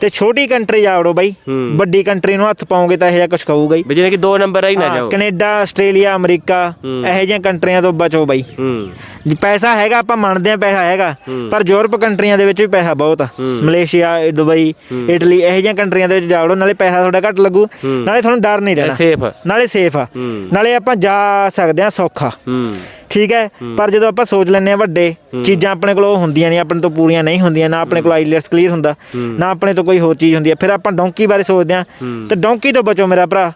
ਤੇ ਛੋਟੀ ਕੰਟਰੀ ਜਾਵੜੋ ਬਾਈ। ਵੱਡੀ ਕੰਟਰੀ ਨੂੰ ਹੱਥ ਪਾਓਗੇ ਤਾਂ ਇਹ ਜਿਹਾ ਕੁਝ ਖਾਊਗਾ ਹੀ। ਜਿਵੇਂ ਕਿ ਦੋ ਨੰਬਰ ਹੀ ਨਾ ਜਾਓ। ਕੈਨੇਡਾ ਆਸਟ੍ਰੇਲੀਆ ਅਮਰੀਕਾ ਇਹੋ ਜਿਹੀਆਂ ਕੰਟਰੀਆਂ ਤੋਂ ਬਚੋ ਬਾਈ। ਪੈਸਾ ਹੈਗਾ ਆਪਾਂ ਮੰਨਦੇ ਆ ਪੈਸਾ ਹੈਗਾ ਪਰ ਯੂਰਪ ਕੰਟਰੀਆਂ ਦੇ ਵਿੱਚ ਵੀ ਪੈਸਾ ਬਹੁਤ ਆ। ਮਲੇਸ਼ੀਆ ਦੁਬਈ ਇਟਲੀ ਇਹੋ ਜਿਹੀਆਂ ਕੰਟਰੀਆਂ ਦੇ ਵਿੱਚ ਜਾਵੜੋ ਨਾਲੇ ਪੈਸਾ ਤੁਹਾਡਾ ਘੱਟ ਲੱਗੂ। ਨਾਲੇ ਤੁਹਾਨੂੰ ਡਰ ਨਹੀਂ ਰਹਿਣਾ। ਸੇਫ ਨਾਲੇ ਸੇਫ ਆ। ਨਾਲੇ ਆਪਾਂ ਜਾ ਸਕਦੇ ਆ ਸੌਖਾ। ਠੀਕ ਹੈ? ਪਰ ਜਦੋਂ ਆਪਾਂ ਸੋਚ ਲੈਂਦੇ ਆ ਵੱਡੇ ਚੀਜ਼ਾਂ ਆਪਣੇ ਕੋਲ ਉਹ ਹੁੰਦੀਆਂ ਨਹੀਂ ਆਪਣੇ ਤੋਂ ਪੂਰੀਆਂ ਨਹੀਂ ਹੁੰਦੀਆਂ ਨਾ ਆਪਣੇ ਕੋਲ ਆਈਲੈਟਸ ਕਲੀਅਰ ਹੁੰਦਾ ਨਾ ਆਪਣੇ ਤੋਂ ਕੋਈ ਹੋਰ ਚੀਜ਼ ਹੁੰਦੀ ਹੈ। ਫਿਰ ਆਪਾਂ ਡੌਂਕੀ ਬਾਰੇ ਸੋਚਦੇ ਆ ਤੇ ਡੌਂਕੀ ਤੋਂ ਬਚੋ ਮੇਰਾ ਭਰਾ।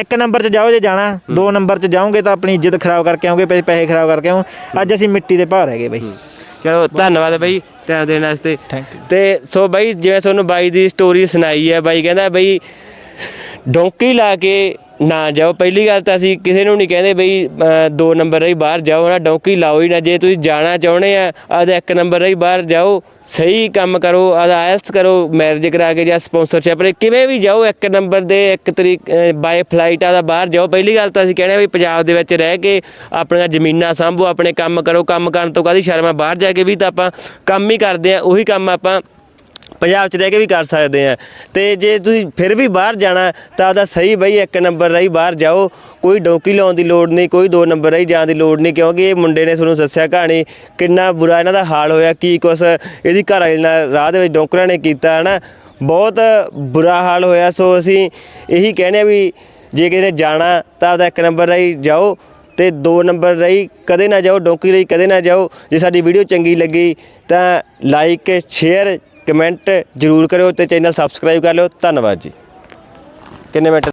ਇੱਕ ਨੰਬਰ 'ਚ ਜਾਓ ਜੇ ਜਾਣਾ ਦੋ ਨੰਬਰ 'ਚ ਜਾਓਗੇ ਤਾਂ ਆਪਣੀ ਇੱਜ਼ਤ ਖਰਾਬ ਕਰਕੇ ਆਓਗੇ ਪੈਸੇ ਖਰਾਬ ਕਰਕੇ ਆਓ ਅੱਜ ਅਸੀਂ ਮਿੱਟੀ ਦੇ ਭਾਅ ਰਹਿ ਗਏ ਬਈ ਚਲੋ ਧੰਨਵਾਦ ਬਾਈ ਟਾਈਮ ਦੇਣ ਵਾਸਤੇ। ਤੇ ਸੋ ਬਾਈ ਜਿਵੇਂ ਤੁਹਾਨੂੰ ਬਾਈ ਦੀ ਸਟੋਰੀ ਸੁਣਾਈ ਹੈ ਬਾਈ ਕਹਿੰਦਾ ਬਈ ਡੋਂਕੀ ਲਾ ਕੇ ਨਾ ਜਾਓ। ਪਹਿਲੀ ਗੱਲ ਤਾਂ ਅਸੀਂ ਕਿਸੇ ਨੂੰ ਨਹੀਂ ਕਹਿੰਦੇ ਬਈ ਅਹ, ਦੋ ਨੰਬਰ ਰਹੀ ਬਾਹਰ ਜਾਓ। ਨਾ ਡੌਂਕੀ ਲਾਓ ਹੀ ਨਾ। ਜੇ ਤੁਸੀਂ ਜਾਣਾ ਚਾਹੁੰਦੇ ਆ ਆਦਾ ਇੱਕ ਨੰਬਰ ਰਹੀ ਬਾਹਰ ਜਾਓ। ਸਹੀ ਕੰਮ ਕਰੋ ਆਦਾ ਆਇਲਸ ਕਰੋ ਮੈਰਿਜ ਕਰਾ ਕੇ ਜਾਂ ਸਪਾਂਸਰਸ਼ਿਪ ਲਈ। ਕਿਵੇਂ ਵੀ ਜਾਓ ਇੱਕ ਨੰਬਰ ਦੇ ਇੱਕ ਤਰੀਕ ਬਾਏ ਫਲਾਈਟ ਆਦਾ ਬਾਹਰ ਜਾਓ। ਪਹਿਲੀ ਗੱਲ ਤਾਂ ਅਸੀਂ ਕਹਿੰਦੇ ਆ ਵੀ ਪੰਜਾਬ ਦੇ ਵਿੱਚ ਰਹਿ ਕੇ ਆਪਣੀਆਂ ਜ਼ਮੀਨਾਂ ਸੰਭੋ ਆਪਣੇ ਕੰਮ ਕਰੋ। ਕੰਮ ਕਰਨ ਤੋਂ ਕਾਹਦੀ ਸ਼ਰਮ ਆ? ਬਾਹਰ ਜਾ ਕੇ ਵੀ ਤਾਂ ਆਪਾਂ ਕੰਮ ਹੀ ਕਰਦੇ ਆ ਉਹੀ ਕੰਮ ਆਪਾਂ ਪੰਜਾਬ 'ਚ ਰਹਿ ਕੇ ਵੀ ਕਰ ਸਕਦੇ ਆ। ਤੇ ਜੇ ਤੁਸੀਂ ਫਿਰ ਵੀ ਬਾਹਰ ਜਾਣਾ, ਤਾਂ ਉਹਦਾ ਸਹੀ ਬਈ ਇੱਕ ਨੰਬਰ ਰਹੀ ਬਾਹਰ ਜਾਓ। ਕੋਈ ਡੋਂਕੀ ਲਾਉਣ ਦੀ ਲੋੜ ਨਹੀਂ, ਕੋਈ ਦੋ ਨੰਬਰ ਰਹੀ ਜਾਣ ਦੀ ਲੋੜ ਨਹੀਂ, ਕਿਉਂਕਿ ਇਹ ਮੁੰਡੇ ਨੇ ਤੁਹਾਨੂੰ ਦੱਸਿਆ ਕਹਾਣੀ, ਕਿੰਨਾ ਬੁਰਾ ਇਹਨਾਂ ਦਾ ਹਾਲ ਹੋਇਆ, ਕੀ ਕੁਛ ਇਹਦੀ ਘਰ ਵਾਲੀ ਨਾਲ ਰਾਹ ਦੇ ਵਿੱਚ ਡੋਂਕਰਾਂ ਨੇ ਕੀਤਾ, ਹਨਾ? ਬਹੁਤ ਬੁਰਾ ਹਾਲ ਹੋਇਆ। ਸੋ ਅਸੀਂ ਇਹੀ ਕਹਿੰਦੇ ਆ ਵੀ ਜੇ ਕਿਸੇ ਜਾਣਾ, ਤਾਂ ਉਹਦਾ ਇੱਕ ਨੰਬਰ ਰਹੀ ਜਾਓ ਤੇ ਦੋ ਨੰਬਰ ਰਹੀ ਕਦੇ ਨਾ ਜਾਓ, ਡੋਂਕੀ ਰਹੀ ਕਦੇ ਨਾ ਜਾਓ। ਜੇ ਸਾਡੀ ਵੀਡੀਓ ਚੰਗੀ ਲੱਗੀ, ਤਾਂ ਲਾਈਕ ਸ਼ੇਅਰ ਕਮੈਂਟ ਜਰੂਰ ਕਰਿਓ ਤੇ ਚੈਨਲ ਸਬਸਕ੍ਰਾਈਬ ਕਰ ਲਿਓ। ਧੰਨਵਾਦ ਜੀ। ਕਿੰਨੇ ਮਿੰਟ